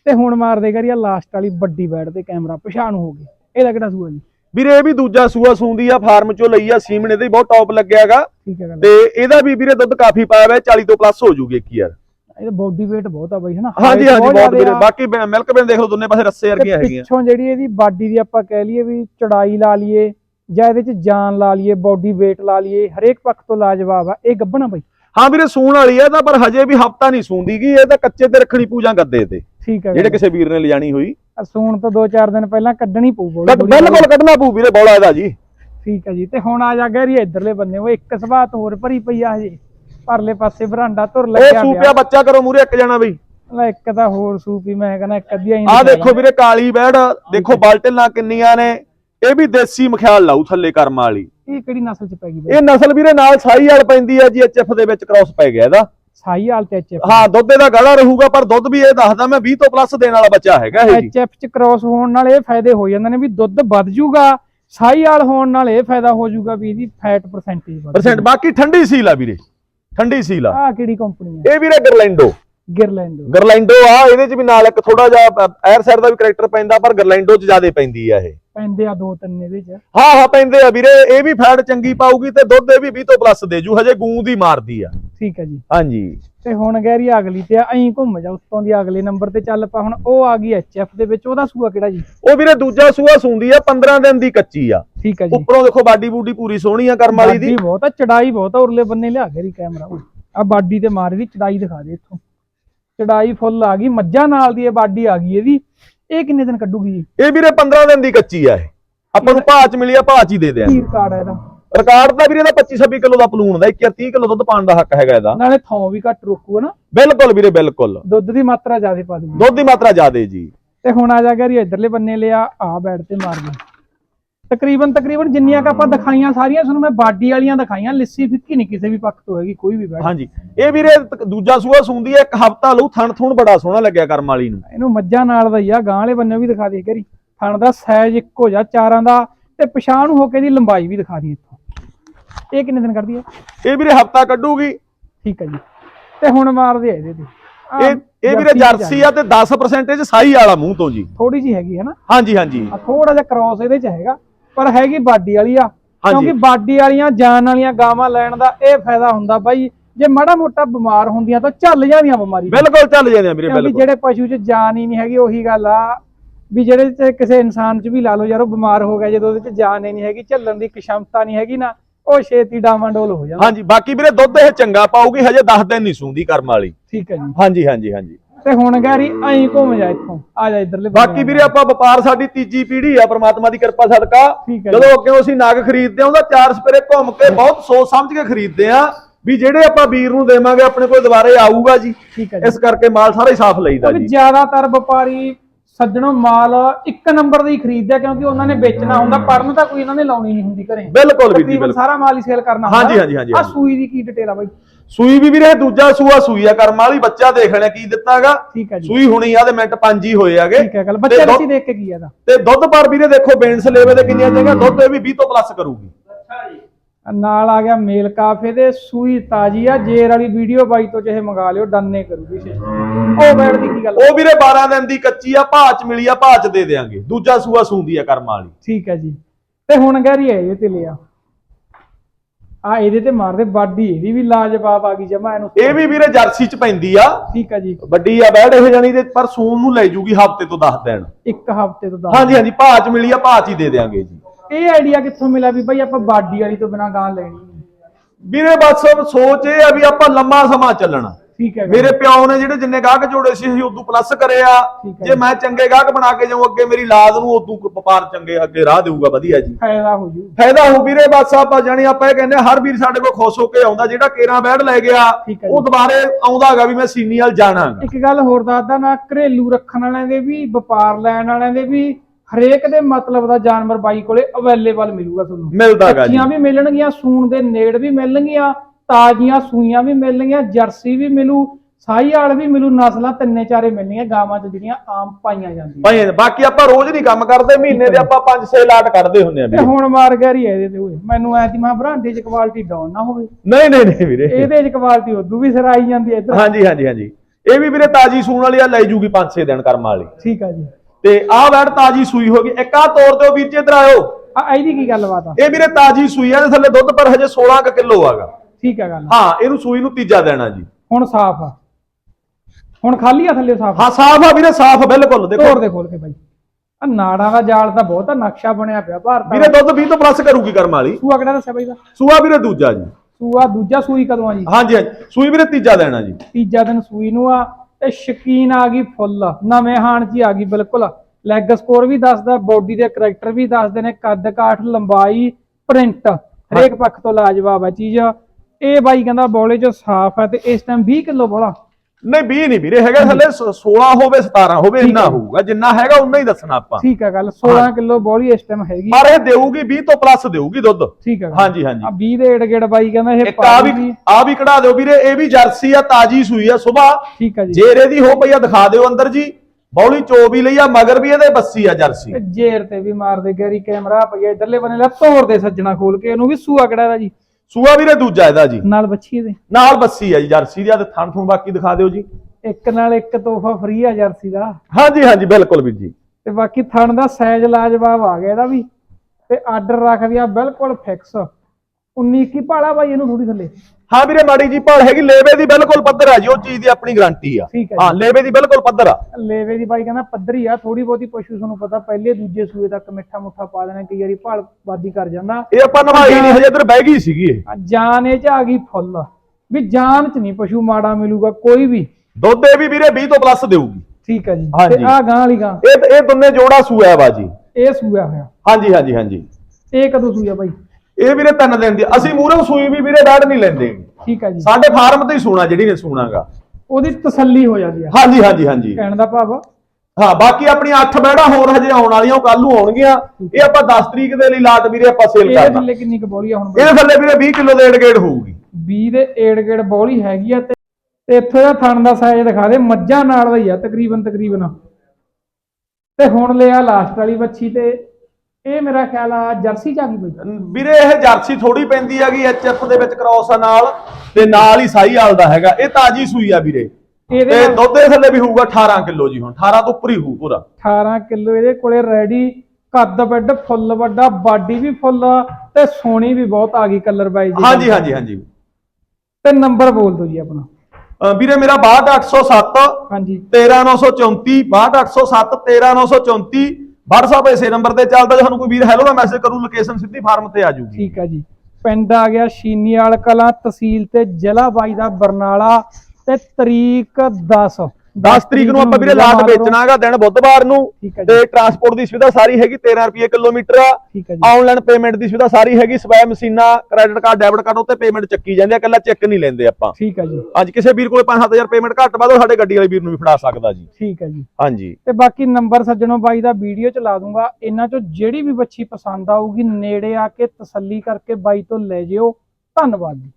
Speaker 1: ਤੇ ਹੁਣ ਮਾਰਦੇ ਕਰੀਆ ਲਾਸਟ ਵਾਲੀ ਵੱਡੀ ਬੈਡ ਤੇ ਕੈਮਰਾ ਪਛਾਣ ਹੋ ਗਿਆ ਇਹਦਾ ਕਿਹੜਾ ਸੂਆ ਜੀ?
Speaker 2: ਵੀਰੇ ਇਹ ਵੀ ਦੂਜਾ ਸੂਆ ਸੂੰਦੀ ਆ ਫਾਰਮ ਚੋਂ ਲਈ ਆ ਸੀਮਨ ਇਹਦੇ ਬਹੁਤ ਟੌਪ ਲੱਗਿਆਗਾ
Speaker 1: ਠੀਕ ਹੈ
Speaker 2: ਤੇ ਇਹਦਾ ਵੀ ਵੀਰੇ ਦੁੱਧ ਕਾਫੀ ਪਾਇਆ ਹੋਇਆ 40 ਤੋਂ ਪਲੱਸ ਹੋ ਜੂਗੀ ਇੱਕ ਯਾਰ।
Speaker 1: ਇਹਦਾ ਬੋਡੀ weight ਬਹੁਤ ਆ ਬਾਈ ਹਨਾ?
Speaker 2: ਹਾਂਜੀ ਹਾਂਜੀ ਬਹੁਤ ਵੀਰੇ। ਬਾਕੀ ਮਿਲਕ ਬੇਨ ਦੇਖ ਲਓ ਦੋਨੇ ਪਾਸੇ ਰੱਸੇ
Speaker 1: ਤੇ
Speaker 2: ਵਰਗੀਆਂ ਹੈਗੀਆਂ।
Speaker 1: ਪਿੱਛੋਂ ਜਿਹੜੀ ਇਹਦੀ ਬਾਡੀ ਦੀ ਆਪਾਂ ਕਹਿ ਲਈਏ ਵੀ ਚੜਾਈ ਲਾ ਲਈਏ ਜਾਂ ਇਹਦੇ ਚ ਜਾਨ ਲਾ ਲਈਏ ਬਾਡੀ weight ਲਾ ਲਈਏ ਹਰੇਕ ਪੱਖ ਤੋਂ ਲਾਜਵਾਬ ਆ। ਇਹ ਗੱਭਣਾ ਬਾਈ।
Speaker 2: ਹਾਂ ਵੀਰੇ ਸੂਣ ਵਾਲੀ ਆ ਤਾਂ ਪਰ ਹਜੇ ਵੀ ਹਫਤਾ ਨਹੀਂ ਸੂੰਦੀਗੀ ਇਹ ਤਾਂ ਕੱਚੇ ਤੇ ਰੱਖਣੀ ਪੂਜਾ ਗੱਦੇ ਤੇ।
Speaker 1: ਠੀਕ ਹੈ
Speaker 2: ਜਿਹੜੇ ਕਿਸੇ ਵੀਰ ਨੇ ਲਿਜਾਣੀ ਹੋਈ।
Speaker 1: ਸੂਣ ਤੋਂ 2-4 ਦਿਨ ਪਹਿਲਾਂ ਕੱਢਣੀ ਪਊ ਬੋਲੀ
Speaker 2: ਬਿਲਕੁਲ ਕੱਢਣਾ ਪਊ ਵੀਰੇ ਬੋਲਾ ਇਹਦਾ ਜੀ।
Speaker 1: ਠੀਕ ਹੈ ਜੀ ਤੇ ਹੁਣ ਆ ਜਾ ਗੈਰੀ ਇਧਰਲੇ ਬੰਨੇ ਉਹ ਇੱਕ ਸਵਾਤ ਹੋਰ ਭਰੀ ਪਈ ਆ ਹਜੇ। ਪਰਲੇ ਪਾਸੇ ਬਰਾਂਡਾ ਧੁਰ ਲੱਗਿਆ
Speaker 2: ਸੂਪਿਆ ਬੱਚਾ ਕਰੋ ਮੂਰੇ ਇੱਕ ਜਣਾ ਬਈ।
Speaker 1: ਲੈ ਇੱਕ ਤਾਂ ਹੋਰ ਸੂਪ ਮੈਂ ਕਹਿੰਦਾ ਇੱਕ ਅੱਧੀ ਆਈ
Speaker 2: ਆਹ ਦੇਖੋ ਵੀਰੇ ਕਾਲੀ ਬੈੜ ਦੇਖੋ ਬਾਲਟਲਾਂ ਕਿੰਨੀਆਂ ਨੇ। ਇਹ ਵੀ ਦੇਸੀ ਮਖਿਆਲ ਲਾਊ ਥੱਲੇ ਕਰਮ ਵਾਲੀ।
Speaker 1: ਇਹ ਕਿਹੜੀ ਨਸਲ ਚ ਪੈ ਗਈ
Speaker 2: ਇਹ ਨਸਲ ਵੀਰੇ ਨਾਲ ਸਾਈ ਵਾਲ ਪੈਂਦੀ ਆ ਜੀ ਐਚਐਫ ਦੇ ਵਿੱਚ ਕ੍ਰਾਸ ਪੈ ਗਿਆ ਇਹਦਾ।
Speaker 1: ਸਾਈ ਹਾਲ ਤੇ ਐਚਐਫ
Speaker 2: ਹਾਂ ਦੁੱਧ ਇਹਦਾ ਗਾੜਾ ਰਹੂਗਾ ਪਰ ਦੁੱਧ ਵੀ ਇਹ ਦੱਸਦਾ ਮੈਂ 20 ਤੋਂ ਪਲੱਸ ਦੇਣ ਵਾਲਾ ਬੱਚਾ ਹੈਗਾ ਇਹ ਜੀ।
Speaker 1: ਐਚਐਫ ਚ ਕ੍ਰਾਸ ਹੋਣ ਨਾਲ ਇਹ ਫਾਇਦੇ ਹੋ ਜਾਂਦੇ ਨੇ ਵੀ ਦੁੱਧ ਵੱਧ ਜੂਗਾ ਸਾਈ ਹਾਲ ਹੋਣ ਨਾਲ ਇਹ ਫਾਇਦਾ ਹੋ ਜੂਗਾ ਵੀ ਇਹਦੀ ਫੈਟ ਪਰਸੈਂਟੇਜ ਵੱਧ
Speaker 2: ਪਰਸੈਂਟ ਬਾਕੀ ਠੰਡੀ ਸੀਲ ਆ ਵੀਰੇ ਠੰਡੀ ਸੀਲ ਆ।
Speaker 1: ਆ ਕਿਹੜੀ ਕੰਪਨੀ ਹੈ
Speaker 2: ਇਹ ਵੀਰੇ ਗਰਲੈਂਡੋ
Speaker 1: ਗਿਰਲੈਂਡ
Speaker 2: ਗਰਲੈਂਡੋ ਆ ਇਹਦੇ ਚ ਵੀ ਨਾਲ ਇੱਕ ਥੋੜਾ ਜਿਹਾ ਐਰ ਸਾਈਡ ਦਾ ਵੀ ਕੈਰੈਕਟਰ ਪੈਂਦਾ ਪਰ ਗਰਲੈਂਡੋ ਚ ਜ਼ਿਆਦਾ ਪੈਂਦੀ ਆ ਇਹ।
Speaker 1: ਪੈਂਦੇ ਆ ਦੋ ਤਿੰਨ ਇਹਦੇ ਚ।
Speaker 2: ਹਾਂ ਹਾਂ ਪੈਂਦੇ ਆ ਵੀਰੇ ਇਹ ਵੀ ਫੈਟ ਚੰਗੀ ਪਾਊਗੀ ਤੇ ਦੁੱਧ ਇਹ ਵੀ 20 ਤੋਂ ਪਲੱਸ ਦੇ ਜੂ ਹਜੇ ਗੂੰ ਦੀ ਮਾਰਦੀ ਆ।
Speaker 1: ਠੀਕ ਹੈ ਜੀ।
Speaker 2: ਹਾਂਜੀ।
Speaker 1: ਤੇ ਹੁਣ ਗੈਰੀ ਅਗਲੀ ਤੇ ਐਂ ਘੁੰਮ ਜਾ ਉੱਤੋਂ ਦੀ ਅਗਲੇ ਨੰਬਰ ਤੇ ਚੱਲ ਪਾ ਹੁਣ ਉਹ ਆ ਗਈ ਐਚਐਫ ਦੇ ਵਿੱਚ ਉਹਦਾ ਸੂਆ ਕਿਹੜਾ ਜੀ?
Speaker 2: ਉਹ ਵੀਰੇ ਦੂਜਾ ਸੂਆ ਸੁੰਦੀ ਆ 15 ਦਿਨ ਦੀ ਕੱਚੀ ਆ।
Speaker 1: ਠੀਕ ਹੈ ਜੀ।
Speaker 2: ਉੱਪਰੋਂ ਦੇਖੋ ਬਾਡੀ ਬੂਡੀ ਪੂਰੀ ਸੋਹਣੀ ਆ ਕਰਮ ਵਾਲੀ ਦੀ।
Speaker 1: ਬਹੁਤ ਆ ਚੜਾਈ ਬਹੁਤ ਆ ਉਰਲੇ ਬੰਨੇ ਲਿਆ ਗੈਰੀ ਕੈਮਰਾ ਆ ਬਾਡੀ ਤੇ ਮਾਰ ਦੀ ਚੜਾਈ ਦਿਖਾ ਦੇ ਇੱਥੋਂ। ਚੜਾਈ ਫੁੱਲ ਆ ਗਈ ਮੱਝਾਂ ਨਾਲ ਦੀ ਇਹ ਬਾਡੀ ਆ ਗਈ ਇਹਦੀ। ਇਹ ਕਿੰਨੇ ਦਿਨ ਕੱਢੂਗੀ ਜੀ?
Speaker 2: ਇਹ ਵੀਰੇ 15 ਦਿਨ ਦੀ ਕੱਚੀ ਆ ਇਹ। ਆਪਾਂ ਨੂੰ ਭਾਅ ਚ ਮਿਲੀ ਆ ਭਾਅ ਚ ਹੀ ਦੇ ਦਿਆਂ
Speaker 1: ਕੀ ਰਿਕਾਰਡ ਹੈ ਇਹਦਾ?
Speaker 2: ਰਿਕਾਰਡ ਤਾਂ ਵੀਰੇ ਦਾ 25 26 ਕਿਲੋ ਦਾ ਪਲੂਣ ਦਾ 21 30 ਕਿਲੋ ਦੁੱਧ ਪਾਉਣ ਦਾ ਹੱਕ ਹੈਗਾ ਇਹਦਾ।
Speaker 1: ਨਾਲੇ ਥੋਂ ਵੀ ਘੱਟ ਰੋਕੂ ਨਾ।
Speaker 2: ਬਿਲਕੁਲ ਵੀਰੇ ਬਿਲਕੁਲ।
Speaker 1: ਦੁੱਧ ਦੀ ਮਾਤਰਾ ਜ਼ਿਆਦਾ ਪਾ ਦੂਗੀ
Speaker 2: ਦੁੱਧ ਦੀ ਮਾਤਰਾ ਜ਼ਿਆਦੇ ਜੀ।
Speaker 1: ਤੇ ਹੁਣ ਆ ਜਾ ਗੈਰੀ ਇਧਰਲੇ ਬੰਨੇ ਲਿਆ ਆ ਬੈਡ ਤੇ ਮਾਰ ਦੇ ਤਕਰੀਬਨ ਤਕਰੀਬਨ ਜਿੰਨੀਆਂ ਕ ਆਪਾਂ ਦਿਖਾਈਆਂ ਸਾਰੀਆਂ ਤੁਹਾਨੂੰ ਮੈਂ ਬਾਡੀ ਵਾਲੀਆਂ ਦਿਖਾਈਆਂ ਲਿੱਸੀ ਫਿੱਕੀ ਨਹੀਂ ਕਿਸੇ ਵੀ ਪੱਖ ਤੋਂ ਹੈਗੀ ਕੋਈ ਵੀ ਬੈਡ।
Speaker 2: ਹਾਂਜੀ। ਇਹ ਵੀਰੇ ਦੂਜਾ ਸੂਆ ਸੁੰਦੀ ਆ ਇੱਕ ਹਫਤਾ ਲਊ ਥਣ ਥੁਣ ਬੜਾ ਸੋਹਣਾ ਲੱਗਿਆ ਕਰਮ ਵਾਲੀ ਨੂੰ।
Speaker 1: ਇਹਨੂੰ ਮੱਝਾਂ ਨਾਲ ਦਾ ਹੀ ਆ ਗਾਂ ਵਾਲੇ ਬੰਨੇ ਵੀ ਦਿਖਾ ਦੇ ਕਰੀ ਥਣ ਦਾ ਸਾਈਜ਼ ਇੱਕੋ ਜਾ ਚਾਰਾਂ ਦਾ ਤੇ ਪਛਾਣ ਹੋ ਕੇ ਦੀ ਲੰਬਾਈ ਵੀ ਦਿਖਾ ਦੀ ਇੱਥੋਂ। ਇਹ ਕਿੰਨੇ ਦਿਨ ਕਰਦੀ ਹੈ
Speaker 2: ਇਹ ਵੀਰੇ ਹਫਤਾ ਕੱਢੂਗੀ।
Speaker 1: ਠੀਕ ਹੈ ਜੀ। ਤੇ ਹੁਣ ਮਾਰਦੇ ਆ ਇਹਦੇ ਤੇ।
Speaker 2: ਇਹ ਇਹ ਵੀਰੇ ਜਰਸੀ ਆ ਤੇ 10% ਸਾਈ ਵਾਲਾ ਮੂੰਹ ਤੋਂ ਜੀ।
Speaker 1: ਥੋੜੀ ਜੀ ਹੈਗੀ ਹੈ ਨਾ?
Speaker 2: ਹਾਂਜੀ ਹਾਂਜੀ।
Speaker 1: ਥੋੜਾ ਜਿਹਾ ਕ੍ਰਾਸ ਇਹਦੇ ਚ ਹੈਗਾ। ਪਰ ਹੈਗੀ ਬਾਡੀ ਵਾਲੀ ਆ। ਕਿਉਂਕਿ ਬਾਡੀ ਵਾਲੀਆਂ ਜਾਨ ਵਾਲੀਆਂ ਗਾਵਾਂ ਲੈਣ ਦਾ ਇਹ ਫਾਇਦਾ ਹੁੰਦਾ ਬਾਈ। ਜੇ ਮਾੜਾ ਮੋਟਾ ਬਿਮਾਰ ਹੁੰਦੀਆਂ ਤਾਂ ਚੱਲ ਜਾਂਦੀਆਂ ਬਿਮਾਰੀ
Speaker 2: ਬਿਲਕੁਲ ਚੱਲ ਜਾਂਦੇ ਆ ਵੀਰੇ
Speaker 1: ਕਿਉਂਕਿ
Speaker 2: ਬਿਲਕੁਲ।
Speaker 1: ਜਿਹੜੇ ਪਸ਼ੂ 'ਚ ਜਾਨ ਹੀ ਨਹੀਂ ਹੈਗੀ ਉਹੀ ਗੱਲ ਆ ਵੀ ਜਿਹੜੇ ਚ ਕਿਸੇ ਇਨਸਾਨ 'ਚ ਵੀ ਲਾ ਲਓ ਯਾਰ ਉਹ ਬਿਮਾਰ ਹੋ ਗਿਆ ਜਦੋਂ ਉਹਦੇ 'ਚ ਜਾਨ ਹੀ ਨਹੀਂ ਹੈਗੀ ਝੱਲਣ ਦੀ ਕਿਸ਼ਮਤਾ ਨਹੀਂ ਹੈਗੀ ਨਾ ਉਹ ਛੇਤੀ ਡਾਵਾਂਡੋਲ ਹੋ ਜਾਂਦਾ
Speaker 2: ਹਾਂਜੀ ਬਾਕੀ ਵੀਰੇ ਦੁੱਧ ਇਹ ਚੰਗਾ ਪਾਊਗੀ ਹਜੇ 10 ਦਿਨ ਨਹੀਂ ਸੂੰਦੀ ਕਰਮ ਵਾਲੀ।
Speaker 1: ਠੀਕ ਹੈ ਜੀ।
Speaker 2: ਹਾਂਜੀ ਹਾਂਜੀ ਹਾਂਜੀ।
Speaker 1: ਤੇ ਹੁਣ ਗੈਰੀ ਐਂ ਘੁੰਮ ਜਾ ਇੱਥੋਂ। ਆ ਜਾ ਇਧਰਲੇ
Speaker 2: ਬਾਕੀ ਵੀਰੇ ਆਪਾਂ ਵਪਾਰ ਸਾਡੀ ਤੀਜੀ ਪੀੜ੍ਹੀ ਆ ਪ੍ਰਮਾਤਮਾ ਦੀ ਕਿਰਪਾ ਸਦਕਾ।
Speaker 1: ਠੀਕ ਹੈ
Speaker 2: ਜਦੋਂ ਅੱਗੇ ਅਸੀਂ ਨਗ ਖਰੀਦਦੇ ਆ ਉਹਦਾ ਚਾਰ ਸਪੇਰੇ ਘੁੰਮ ਕੇ ਬਹੁਤ ਸੋਚ ਸਮਝ ਕੇ ਖਰੀਦਦੇ ਆ ਵੀ ਜਿਹੜੇ ਆਪਾਂ ਵੀਰ ਨੂੰ ਦੇਵਾਂਗੇ ਆਪਣੇ ਕੋਲ ਦੁਬਾਰੇ ਆਊਗਾ ਜੀ।
Speaker 1: ਠੀਕ ਹੈ ਜੀ।
Speaker 2: ਇਸ ਕਰਕੇ ਮਾਲ ਸਾਰਾ ਹੀ ਸਾਫ਼ ਲਈਦਾ
Speaker 1: ਕਿਉਂਕਿ
Speaker 2: ਜੀ।
Speaker 1: ਜ਼ਿਆਦਾਤਰ ਵਪਾਰੀ ਸੱਜਣੋਂ ਮਾਲ ਇੱਕ ਨੰਬਰ ਦਾ ਹੀ ਖਰੀਦਦਾ ਕਿਉਂਕਿ ਉਹਨਾਂ ਨੇ ਵੇਚਣਾ ਹੁੰਦਾ ਪੜਨ ਤਾਂ ਕੋਈ ਇਹਨਾਂ ਨੇ ਲਾਉਣੀ ਨਹੀਂ ਹੁੰਦੀ ਘਰੇ।
Speaker 2: ਬਿਲਕੁਲ ਵੀਰ ਜੀ
Speaker 1: ਤਕਰੀਬਨ
Speaker 2: ਬਿਲਕੁਲ।
Speaker 1: ਸਾਰਾ ਮਾਲ ਹੀ ਸੇਲ ਕਰਨਾ
Speaker 2: ਹਾਂਜੀ, ਹਾਂਜੀ, ਹਾਂਜੀ,
Speaker 1: ਆ
Speaker 2: ਹਾਂਜੀ।
Speaker 1: ਸੂਈ ਦੀ ਕੀ ਡਿਟੇਲ ਆ ਬਾਈ?
Speaker 2: ਸੂਈ ਵੀ ਵੀਰੇ ਦੂਜਾ ਸੂਆ ਸੂਈ ਆ ਕਰਮ ਵਾਲੀ ਬੱਚਾ ਦੇਖ ਲੈ ਕੀ ਦਿੱਤਾਗਾ।
Speaker 1: ਠੀਕ ਹੈ ਜੀ।
Speaker 2: ਸੂਈ ਹੁਣੀ ਆ ਤੇ ਮਿੰਟ ਪੰਜ ਹੀ ਹੋਏ ਆਗੇ।
Speaker 1: ਠੀਕ ਹੈ ਗੱਲ ਬੱਚੇ
Speaker 2: ਤੇ
Speaker 1: ਤੁਸੀਂ ਦੇਖ ਕੇ ਕੀ ਆ ਇਹਦਾ।
Speaker 2: ਤੇ ਦੁੱਧ ਪਰ ਵੀਰੇ ਦੇਖੋ ਬੇਨਸ ਲੇਵੇ ਦੇ ਕਿੰਨੀਆਂ ਜਗ੍ਹਾ ਦੁੱਧ ਇਹ ਵੀ 20 ਤੋਂ ਪਲੱਸ ਕਰੂਗੀ।
Speaker 1: ਨਾਲ ਆ ਗਿਆ ਮੇਲ ਕਾਫੇ ਦੇ ਸੂਈ ਤਾਜੀ ਆ ਜੇਰ ਵਾਲੀ ਵੀਡੀਓ ਬਾਈ ਤੋਂ ਚਾਹੇ ਮੰਗਾ ਲਿਓ ਡੰਨੇ ਕਰੂਗੀ ਸਿਸਟਮ। ਉਹ ਬੈਠ ਦੀ ਕੀ ਗੱਲ
Speaker 2: ਉਹ ਵੀਰੇ 12 ਦਿਨ ਦੀ ਕੱਚੀ ਆ ਭਾਅ ਚ ਮਿਲੀ ਆ ਭਾਅ ਚ ਦੇ ਦੇਾਂਗੇ ਦੂਜਾ ਸੂਆ ਸੂੰਦੀ ਆ ਕਰਮ ਵਾਲੀ।
Speaker 1: ਠੀਕ ਹੈ ਜੀ। ਤੇ ਹੁਣ ਗੈਰੀ ਹੈ ਤੇ ਲਿਆ ਆ ਇਹਦੇ ਤੇ ਮਾਰਦੇ ਬਾਡੀ ਇਹਦੀ ਵੀ ਲਾਜਵਾਬ ਆ ਗਈ ਜਮਾ ਇਹਨੂੰ
Speaker 2: ਇਹ ਵੀ ਵੀਰੇ ਜਰਸੀ ਚ ਪੈਂਦੀ ਆ।
Speaker 1: ਠੀਕ ਹੈ ਜੀ।
Speaker 2: ਵੱਡੀ ਆ ਬੈੜ ਇਹ ਜਾਨੀ ਤੇ ਪਰ ਸੂਨ ਨੂੰ ਲੈ ਜੂਗੀ ਹਫ਼ਤੇ ਤੋਂ 10 ਦਿਨ।
Speaker 1: ਇੱਕ ਹਫ਼ਤੇ ਤੋਂ ਦਸ
Speaker 2: ਹਾਂਜੀ ਹਾਂਜੀ ਭਾਅ ਚ ਮਿਲੀ ਆ ਭਾਅ ਚ ਹੀ ਦੇ ਦੇਾਂਗੇ ਜੀ।
Speaker 1: ਇਹ ਆਈਡੀਆ ਕਿੱਥੋਂ ਮਿਲਿਆ ਵੀ ਭਾਈ ਆਪਾਂ ਬਾਡੀ ਵਾਲੀ ਤੋਂ ਬਿਨਾ ਗਾਂ ਲੈਣੀ?
Speaker 2: ਵੀਰੇ ਬਸ ਸੋਚ ਇਹ ਆ ਵੀ ਆਪਾਂ ਲੰਮਾ ਸਮਾਂ ਚੱਲਣਾ।
Speaker 1: ਠੀਕ ਹੈ
Speaker 2: ਮੇਰੇ ਪਿਓ ਨੇ ਜਿਹੜੇ ਜਿੰਨੇ ਗਾਹਕ ਜੋੜੇ ਸੀ ਅਸੀਂ ਉਦੋਂ ਪਲੱਸ ਕਰਿਆ ਜੇ ਮੈਂ ਚੰਗੇ ਗਾਹਕ ਬਣਾ ਕੇ ਜਾਊਂ ਅੱਗੇ ਮੇਰੀ ਲਾਦ ਨੂੰ ਉਦੋਂ ਵਪਾਰ ਚੰਗੇ ਅੱਗੇ ਰਾਹ ਦੇਊਗਾ ਵਧੀਆ ਜੀ।
Speaker 1: ਫਾਇਦਾ ਹੋ ਜੂ।
Speaker 2: ਫਾਇਦਾ ਹੋ ਵੀਰੇ ਬਸ ਆਪਾਂ ਜਾਣੀ ਆਪਾਂ ਇਹ ਕਹਿੰਦੇ ਹਰ ਵੀਰ ਸਾਡੇ ਕੋਲ ਖੁਸ਼ ਹੋ ਕੇ ਆਉਂਦਾ ਜਿਹੜਾ ਕੇਰਾਂ ਬੈੜ ਲੈ ਗਿਆ। ਉਹ ਦੁਬਾਰੇ ਆਉਂਦਾਗਾ ਵੀ ਮੈਂ ਸੀਨੀ ਵਾਲ ਜਾਣਾ।
Speaker 1: ਇੱਕ ਗੱਲ ਹੋਰ ਦੱਸਦਾ ਨਾ ਘਰੇਲੂ ਰੱਖਣ ਵਾਲਿਆਂ ਦੇ ਵੀ ਵਪਾਰ ਲੈਣ ਵਾਲਿਆਂ ਦੇ ਵੀ ਹਰੇਕ ਦੇ ਮਤਲਬ ਦਾ ਜਾਨਵਰ ਬਾਈ ਕੋਲੇ ਅਵੇਲੇਬਲ ਮਿਲੂਗਾ ਤੁਹਾਨੂੰ।
Speaker 2: ਮਿਲਦਾਗਾ ਜੀ।
Speaker 1: ਕੱਚੀਆਂ ਵੀ ਮਿਲਣਗੀਆਂ ਸੂਣ ਦੇ ਨੇੜ ਵੀ ਮਿਲਣਗੀਆਂ ਤਾਜ਼ੀਆਂ ਸੂਈਆਂ ਵੀ ਮਿਲਣਗੀਆਂ ਜਰਸੀ ਵੀ ਮਿਲੂ ਸਾਈ ਵਾਲ ਵੀ ਮਿਲੂ ਨਸਲਾਂ ਤਿੰਨੇ ਚਾਰੇ ਮਿਲਣਗੀਆਂ ਗਾਵਾਂ ਚ ਜਿਹੜੀਆਂ ਆਮ ਪਾਈਆਂ ਜਾਂਦੀਆਂ।
Speaker 2: ਭਾਈ ਬਾਕੀ ਆਪਾਂ ਰੋਜ਼ ਨਹੀਂ ਕੰਮ ਕਰਦੇ ਮਹੀਨੇ ਦੇ ਆਪਾਂ 5-6 ਲਾਟ ਕੱਢਦੇ ਹੁੰਦੇ ਆ
Speaker 1: ਤੇ ਹੁਣ ਮਾਰ ਗਿਆ ਰਹੀ ਇਹਦੇ ਤੇ ਓਏ। ਮੈਨੂੰ ਐ ਦੀ ਮਾਂ ਬਰਾਂਡੇ ਚ ਕੁਆਲਿਟੀ ਡਾਊਨ ਨਾ ਹੋਵੇ।
Speaker 2: ਨਹੀਂ ਨਹੀਂ ਨਹੀਂ ਵੀਰੇ।
Speaker 1: ਇਹਦੇ ਚ ਕੁਆਲਿਟੀ ਉਦੋਂ ਵੀ ਸਿਰ ਆਈ ਜਾਂਦੀ ਇੱਧਰ।
Speaker 2: ਹਾਂਜੀ ਹਾਂਜੀ ਹਾਂਜੀ। ਇਹ ਵੀ ਵੀਰੇ ਤਾਜੀ ਸੂਣ ਵਾਲੀ ਆ ਲੈ ਜੂਗੀ 5-6 ਦਿਨ ਕਰਮ ਵਾਲੀ।
Speaker 1: ਠੀਕ ਆ ਜੀ।
Speaker 2: ਤੇ ਆਹ ਵੈੜ ਤਾਜੀ ਸੂਈ ਹੋ ਗਈ। ਇੱਕ ਆ ਤੋਰ ਦਿਓ ਵੀਰ ਜੀ ਇੱਧਰ ਆਇਓ।
Speaker 1: ਆ ਇਹਦੀ ਕੀ ਗੱਲਬਾਤ ਆ?
Speaker 2: ਇਹ ਵੀਰੇ ਤਾਜੀ ਸੂਈ ਆ ਦੇ ਥੱਲੇ ਦੁੱਧ ਪਰ ਹਜੇ 16 ਕਿਲੋ ਆਗਾ।
Speaker 1: ਠੀਕ ਆ ਗੱਲ।
Speaker 2: ਹਾਂ ਇਹਨੂੰ ਸੂਈ ਨੂੰ ਤੀਜਾ ਦੇਣਾ ਜੀ।
Speaker 1: ਹੁਣ ਸਾਫ਼ ਆ। ਹੁਣ ਖਾਲੀ ਆ ਥੱਲੇ ਸਾਫ਼?
Speaker 2: ਹਾਂ ਸਾਫ਼ ਆ ਵੀਰੇ ਸਾਫ਼ ਬਿਲਕੁਲ ਦੇਖੋ।
Speaker 1: ਤੋੜ ਦੇ ਖੋਲ ਕੇ ਬਾਈ। ਆ ਨਾੜਾਂ ਦਾ ਜਾਲ ਤਾਂ ਬਹੁਤ ਆ ਨਕਸ਼ਾ ਬਣਿਆ ਪਿਆ ਭਾਰਤ
Speaker 2: ਵੀਰੇ ਦੁੱਧ 20 ਤੋਂ ਪਲੱਸ ਕਰੂਗੀ ਕਰਮ ਵਾਲੀ।
Speaker 1: ਸੂਆ ਕਿਹੜਾ ਦੱਸਿਆ ਬਾਈ ਦਾ?
Speaker 2: ਸੂਆ ਵੀਰੇ ਦੂਜਾ ਜੀ।
Speaker 1: ਸੂਆ ਦੂਜਾ ਸੂਈ ਕਦੋਂ ਆ ਜੀ?
Speaker 2: ਹਾਂਜੀ ਹਾਂਜੀ। ਸੂਈ ਵੀਰੇ ਤੀਜਾ ਦੇਣਾ ਜੀ।
Speaker 1: ਤੀਜਾ ਦਿਨ ਸੂਈ ਨੂੰ ਆ ਤੇ ਸ਼ਕੀਨ ਆ ਗਈ ਫੁੱਲ। ਨਵੇਂ ਹਾਣ ਹੀ ਆ ਗਈ ਬਿਲਕੁਲ। ਲੈਗ ਸਕੋਰ ਵੀ ਦੱਸਦਾ ਬੋਡੀ ਦੇ ਕਰੈਕਟਰ ਵੀ ਦੱਸਦੇ ਨੇ ਕੱਦ ਕਾਠ ਲੰਬਾਈ ਪ੍ਰਿੰਟ ਹਰੇਕ ਪੱਖ ਤੋਂ ਲਾਜਵਾਬ ਹੈ ਚੀਜ਼। ਇਹ ਬਾਈ ਕਹਿੰਦਾ ਬੋਲੇ ਚ ਸਾਫ਼ ਹੈ ਤੇ ਇਸ ਟਾਈਮ 20 ਕਿਲੋ ਬੋਲਾ।
Speaker 2: ਨਹੀਂ 20 ਨਹੀਂ ਵੀਰੇ ਹੈਗਾ ਥੱਲੇ ਸ- 16 ਹੋਵੇ 17 ਹੋਵੇ ਇੰਨਾ। ਹੋਊਗਾ। ਜਿੰਨਾ ਹੈਗਾ ਉਨਾ ਹੀ ਦੱਸਣਾ ਆਪਾਂ।
Speaker 1: ਠੀਕ ਹੈ ਗੱਲ 16 ਕਿਲੋ ਬੋਲੀ ਇਸ ਟਾਈਮ ਹੈਗੀ।
Speaker 2: ਪਰ ਇਹ ਦੇਊਗੀ 20 ਤੋਂ ਪਲੱਸ ਦੇਊਗੀ ਦੁੱਧ।
Speaker 1: ਠੀਕ ਹੈ
Speaker 2: ਹਾਂਜੀ ਹਾਂਜੀ।
Speaker 1: ਆ 20 ਦੇ ਏੜ ਗੇੜ ਬਾਈ ਕਹਿੰਦਾ ਇਹ
Speaker 2: ਇੱਕ ਆ ਵੀ। ਆ ਵੀ ਕਢਾ ਦਿਓ ਵੀਰੇ ਇਹ ਵੀ ਜਰਸੀ ਆ ਤਾਜੀ ਸੂਈ ਆ ਸਵੇਰ
Speaker 1: ਠੀਕ ਹੈ ਜੀ।
Speaker 2: ਜੇਰੇ ਦੀ ਹੋ ਪਈਆ ਦਿਖਾ ਦਿਓ ਅੰਦਰ ਜੀ। ਬੌਲੀ ਚੋ ਵੀ ਲਈ ਆ ਮਗਰ ਵੀ ਇਹਦੇ ਬੱਸੀ ਆ ਜਰਸੀ।
Speaker 1: ਜੇਰ ਤੇ ਵੀ ਮਾਰਦੇ ਗੈਰੀ ਕੈਮਰਾ ਪਈਆ ਇਧਰਲੇ ਬੰਨੇ ਲਾ ਤੋੜ ਦੇ ਸੱਜਣਾ ਖੋਲ ਕੇ ਇਹਨੂੰ ਵੀ ਸੂਆ ਦਾ ਜੀ।
Speaker 2: ਸੂਆ ਵੀਰੇ ਦੂਜਾ ਇਹਦਾ ਜੀ।
Speaker 1: ਨਾਲ ਬੱਚੀ ਇਹਦੇ
Speaker 2: ਨਾਲ ਬੱਸੀ ਆ ਜੀ ਜਰਸੀ ਦੀ ਆ ਤੇ ਥਣ ਥਣ ਬਾਕੀ ਦਿਖਾ ਦਿਓ ਜੀ।
Speaker 1: ਇੱਕ ਨਾਲ ਇੱਕ ਤੋਹਫਾ ਫ੍ਰੀ ਆ ਜਰਸੀ ਦਾ।
Speaker 2: ਹਾਂਜੀ ਹਾਂਜੀ ਬਿਲਕੁਲ ਵੀਰ ਜੀ।
Speaker 1: ਤੇ ਬਾਕੀ ਥਣ ਦਾ ਸਾਈਜ਼ ਲਾਜਵਾਬ ਆ ਗਿਆ ਇਹਦਾ ਵੀ। ਤੇ ਆਰਡਰ ਰੱਖ ਦਿਆ ਬਿਲਕੁਲ ਫਿਕਸ 19 ਕੀ ਭਾਲਾ ਬਾਈ ਇਹਨੂੰ ਥੋੜੀ ਥੱਲੇ।
Speaker 2: ਹਾਂ ਵੀਰੇ ਮਾੜੀ ਜੀ ਭਾਲ ਹੈਗੀ ਲੇਵੇ ਦੀ ਬਿਲਕੁਲ ਪੱਧਰ ਆ ਜੀ ਉਹ ਚੀਜ਼ ਦੀ ਆਪਣੀ ਗਾਰੰਟੀ ਆ।
Speaker 1: ਠੀਕ ਹੈ
Speaker 2: ਹਾਂ ਲੇਵੇ ਦੀ ਬਿਲਕੁਲ ਪੱਧਰ ਆ।
Speaker 1: ਲੇਵੇ ਦੀ ਬਾਈ ਕਹਿੰਦਾ ਪੱਧਰੀ ਆ ਥੋੜੀ ਬਹੁਤੀ ਪਸ਼ੂ ਤੁਹਾਨੂੰ ਪਤਾ ਪਹਿਲੇ ਦੂਜੇ ਸੂਏ ਤੱਕ ਮਿੱਠਾ ਮੁੱਠਾ ਪਾ ਦੇਣਾ ਕਈ ਵਾਰੀ ਭਾਲ ਵਾਦੀ ਕਰ ਜਾਂਦਾ।
Speaker 2: ਇਹ ਆਪਾਂ ਨਵਾਈ ਨਹੀਂ ਹਜੇ ਇੱਧਰ ਬਹਿ ਗਈ ਸੀਗੀ ਇਹ।
Speaker 1: ਆ ਜਾਨ ਇਹ ਚ ਆ ਗਈ ਫੁੱਲ। ਵੀ ਜਾਨ ਚ ਨਹੀਂ ਪਸ਼ੂ ਮਾੜਾ ਮਿਲੂਗਾ ਕੋਈ ਵੀ।
Speaker 2: ਦੁੱਧ ਇਹ ਵੀ ਵੀਰੇ 20 ਤੋਂ ਪਲੱਸ ਦੇਊਗੀ।
Speaker 1: ਠੀਕ ਹੈ ਜੀ।
Speaker 2: ਹਾਂਜੀ।
Speaker 1: ਤੇ ਆ ਗਾਂ ਵਾਲੀ ਗਾਂ।
Speaker 2: ਇਹ ਇਹ ਦੋਨੇ ਜੋੜਾ ਸੂਆ ਵਾ ਜੀ।
Speaker 1: ਇਹ ਸੂਆ ਹੋਇਆ।
Speaker 2: ਹਾਂਜੀ ਹਾਂਜੀ ਹਾਂਜੀ।
Speaker 1: ਇਹ ਕਦੋਂ ਸੂਆ ਬਾਈ?
Speaker 2: ਇਹ ਵੀਰੇ ਤਿੰਨ ਦਿਨ ਦੀ ਅਸੀਂ ਮੂਹਰੋਂ ਸੂਈ ਵੀ ਵੀਰੇ ਬੈਠ ਨਹੀਂ ਲੈਂਦੇ।
Speaker 1: ਠੀਕ ਹੈ ਜੀ।
Speaker 2: ਸਾਡੇ ਫਾਰਮ ਤੇ ਹੀ ਸੂਣਾ ਜਿਹੜੀ ਨੇ ਸੂਣਾਗਾ।
Speaker 1: ਉਹਦੀ ਤਸੱਲੀ ਹੋ ਜਾਂਦੀ ਆ
Speaker 2: ਹਾਂਜੀ ਹਾਂਜੀ ਹਾਂਜੀ।
Speaker 1: ਕਹਿਣ ਦਾ ਭਾਵ?
Speaker 2: ਹਾਂ ਬਾਕੀ ਆਪਣੀ 8 ਬੈੜਾ ਹੋਰ ਹਜੇ ਆਉਣ ਵਾਲੀਆਂ ਉਹ ਕੱਲ ਨੂੰ ਆਉਣਗੀਆਂ। ਇਹ ਆਪਾਂ 10 ਤਰੀਕ ਦੇ ਲਈ ਲਾਟ ਵੀਰੇ ਆਪਾਂ ਸੇਲ ਕਰਨਾ।
Speaker 1: ਥੱਲੇ ਕਿੰਨੀ ਕੁ ਬੋਲੀ ਆ ਹੁਣ?
Speaker 2: ਇਹਦੇ ਥੱਲੇ ਵੀਰੇ 20 ਕਿਲੋ ਦੇ ਏਡ ਗੇੜ ਹੋਊਗੀ।
Speaker 1: 20 ਦੇ ਏੜ ਗੇੜ ਬੋਲੀ ਹੈਗੀ ਆ ਤੇ ਤੇ ਇੱਥੋਂ ਦਾ ਥਣ ਦਾ ਸਾਈਜ਼ ਦਿਖਾ ਦੇ ਮੱਝਾਂ ਨਾਲ ਦਾ ਹੀ ਆ ਤਕਰੀਬਨ ਤਕਰੀਬਨ। ਤੇ ਹੁਣ ਲਿਆ ਲਾਸਟ ਵਾਲੀ ਬੱਚੀ ਤੇ ਇਹ ਮੇਰਾ ਖਿਆਲ ਆ ਜਰਸੀ ਚ ਆ ਗਈ ਬਈ
Speaker 2: ਵੀਰੇ ਇਹ ਜਰਸੀ ਥੋੜੀ ਪੈਂਦੀ ਹੈਗੀ ਐਚਐਫ ਦੇ ਵਿੱਚ ਕ੍ਰੋਸ ਆ ਨਾਲ ਤੇ ਨਾਲ ਹੀ ਸਾਈ ਵਾਲ ਦਾ ਹੈਗਾ। ਇਹ ਤਾਜੀ ਸੂਈ ਆ ਵੀਰੇ।
Speaker 1: ਇਹਦੇ
Speaker 2: ਤੇ
Speaker 1: ਨਾਲ
Speaker 2: ਦੁੱਧ ਦੇ ਥੱਲੇ ਵੀ ਹੋਊਗਾ 18 ਕਿਲੋ ਜੀ ਹੁਣ। 18 ਤੋਂ ਉੱਪਰ ਹੀ ਹੋਊ ਪੂਰਾ।
Speaker 1: 18 ਕਿਲੋ ਇਹਦੇ ਕੋਲੇ ਰੈਡੀ ਕੱਦ ਵੱਡ ਫੁੱਲ ਵੱਡਾ ਬਾਡੀ ਵੀ ਫੁੱਲ ਤੇ ਸੋਹਣੀ ਵੀ ਬਹੁਤ ਆ ਗਈ ਕਲਰ ਬਾਈ ਜੀ।
Speaker 2: ਹਾਂਜੀ ਹਾਂਜੀ ਹਾਂਜੀ।
Speaker 1: ਤੇ ਨੰਬਰ ਬੋਲ ਦਿਓ ਜੀ ਆਪਣਾ।
Speaker 2: ਅ, ਵੀਰੇ ਮੇਰਾ 62807
Speaker 1: ਹਾਂਜੀ।
Speaker 2: 13934 62807 13934 WhatsApp ਇਸੇ ਨੰਬਰ ਤੇ ਚੱਲਦਾ, ਜੇ ਸਾਨੂੰ ਕੋਈ ਵੀਰ ਹੈਲੋ ਦਾ ਮੈਸੇਜ ਕਰੂ ਲੋਕੇਸ਼ਨ ਸਿੱਧੀ ਫਾਰਮ ਤੇ ਆ ਜਾਊਗੀ।
Speaker 1: ਠੀਕ ਆ ਜੀ। ਪਿੰਡ ਆ ਗਿਆ ਸ਼ੀਨੀਵਾਲ ਕਲਾਂ, ਤਹਿਸੀਲ ਤੇ ਜ਼ਿਲ੍ਹਾ ਬਾਈ ਦਾ ਬਰਨਾਲਾ ਤੇ ਤਰੀਕ 10
Speaker 2: 10 ਤਰੀਕ ਨੂੰ ਆਪਾਂ ਵੀਰੇ ਲਾਟ ਵੇਚਣਾਗਾ ਦਿਨ ਬੁੱਧਵਾਰ ਨੂੰ। ਤੇ ਟਰਾਂਸਪੋਰਟ ਦੀ ਸੁਵਿਧਾ ਸਾਰੀ ਹੈਗੀ 13 ਰੁਪਏ ਕਿਲੋਮੀਟਰ ਆ। ਆਨਲਾਈਨ ਪੇਮੈਂਟ ਦੀ ਸੁਵਿਧਾ ਸਾਰੀ ਹੈਗੀ ਸਵੈ ਮਸ਼ੀਨਾ ਕ੍ਰੈਡਿਟ ਕਾਰਡ ਡੈਬਿਟ ਕਾਰਡ ਉੱਤੇ ਪੇਮੈਂਟ ਚੱਕੀ ਜਾਂਦੀ ਆ ਇਕੱਲਾ ਚੈੱਕ ਨਹੀਂ ਲੈਂਦੇ ਆਪਾਂ।
Speaker 1: ਠੀਕ ਹੈ ਜੀ।
Speaker 2: ਅੱਜ ਕਿਸੇ ਵੀਰ ਕੋਲੇ 5-7000 ਪੇਮੈਂਟ ਘੱਟ ਉਹ ਸਾਡੇ ਗੱਡੀ ਵਾਲੇ ਵੀਰ ਨੂੰ ਵੀ ਫੜਾ ਸਕਦਾ ਜੀ।
Speaker 1: ਠੀਕ ਹੈ ਜੀ।
Speaker 2: ਹਾਂਜੀ।
Speaker 1: ਤੇ ਬਾਕੀ ਨੰਬਰ ਸੱਜਣੋ ਬਾਈ ਦਾ ਵੀਡੀਓ ਚ ਲਾ ਦੂੰਗਾ ਇਹਨਾਂ ਚੋਂ ਜਿਹੜੀ ਵੀ ਬੱਚੀ ਪਸੰਦ ਆਊਗੀ ਨੇੜੇ ਆ ਕੇ ਤਸੱਲੀ ਕਰਕੇ ਬਾਈ ਤੋਂ ਲੈ ਜਿਓ। ਧੰਨਵਾਦ ਜੀ।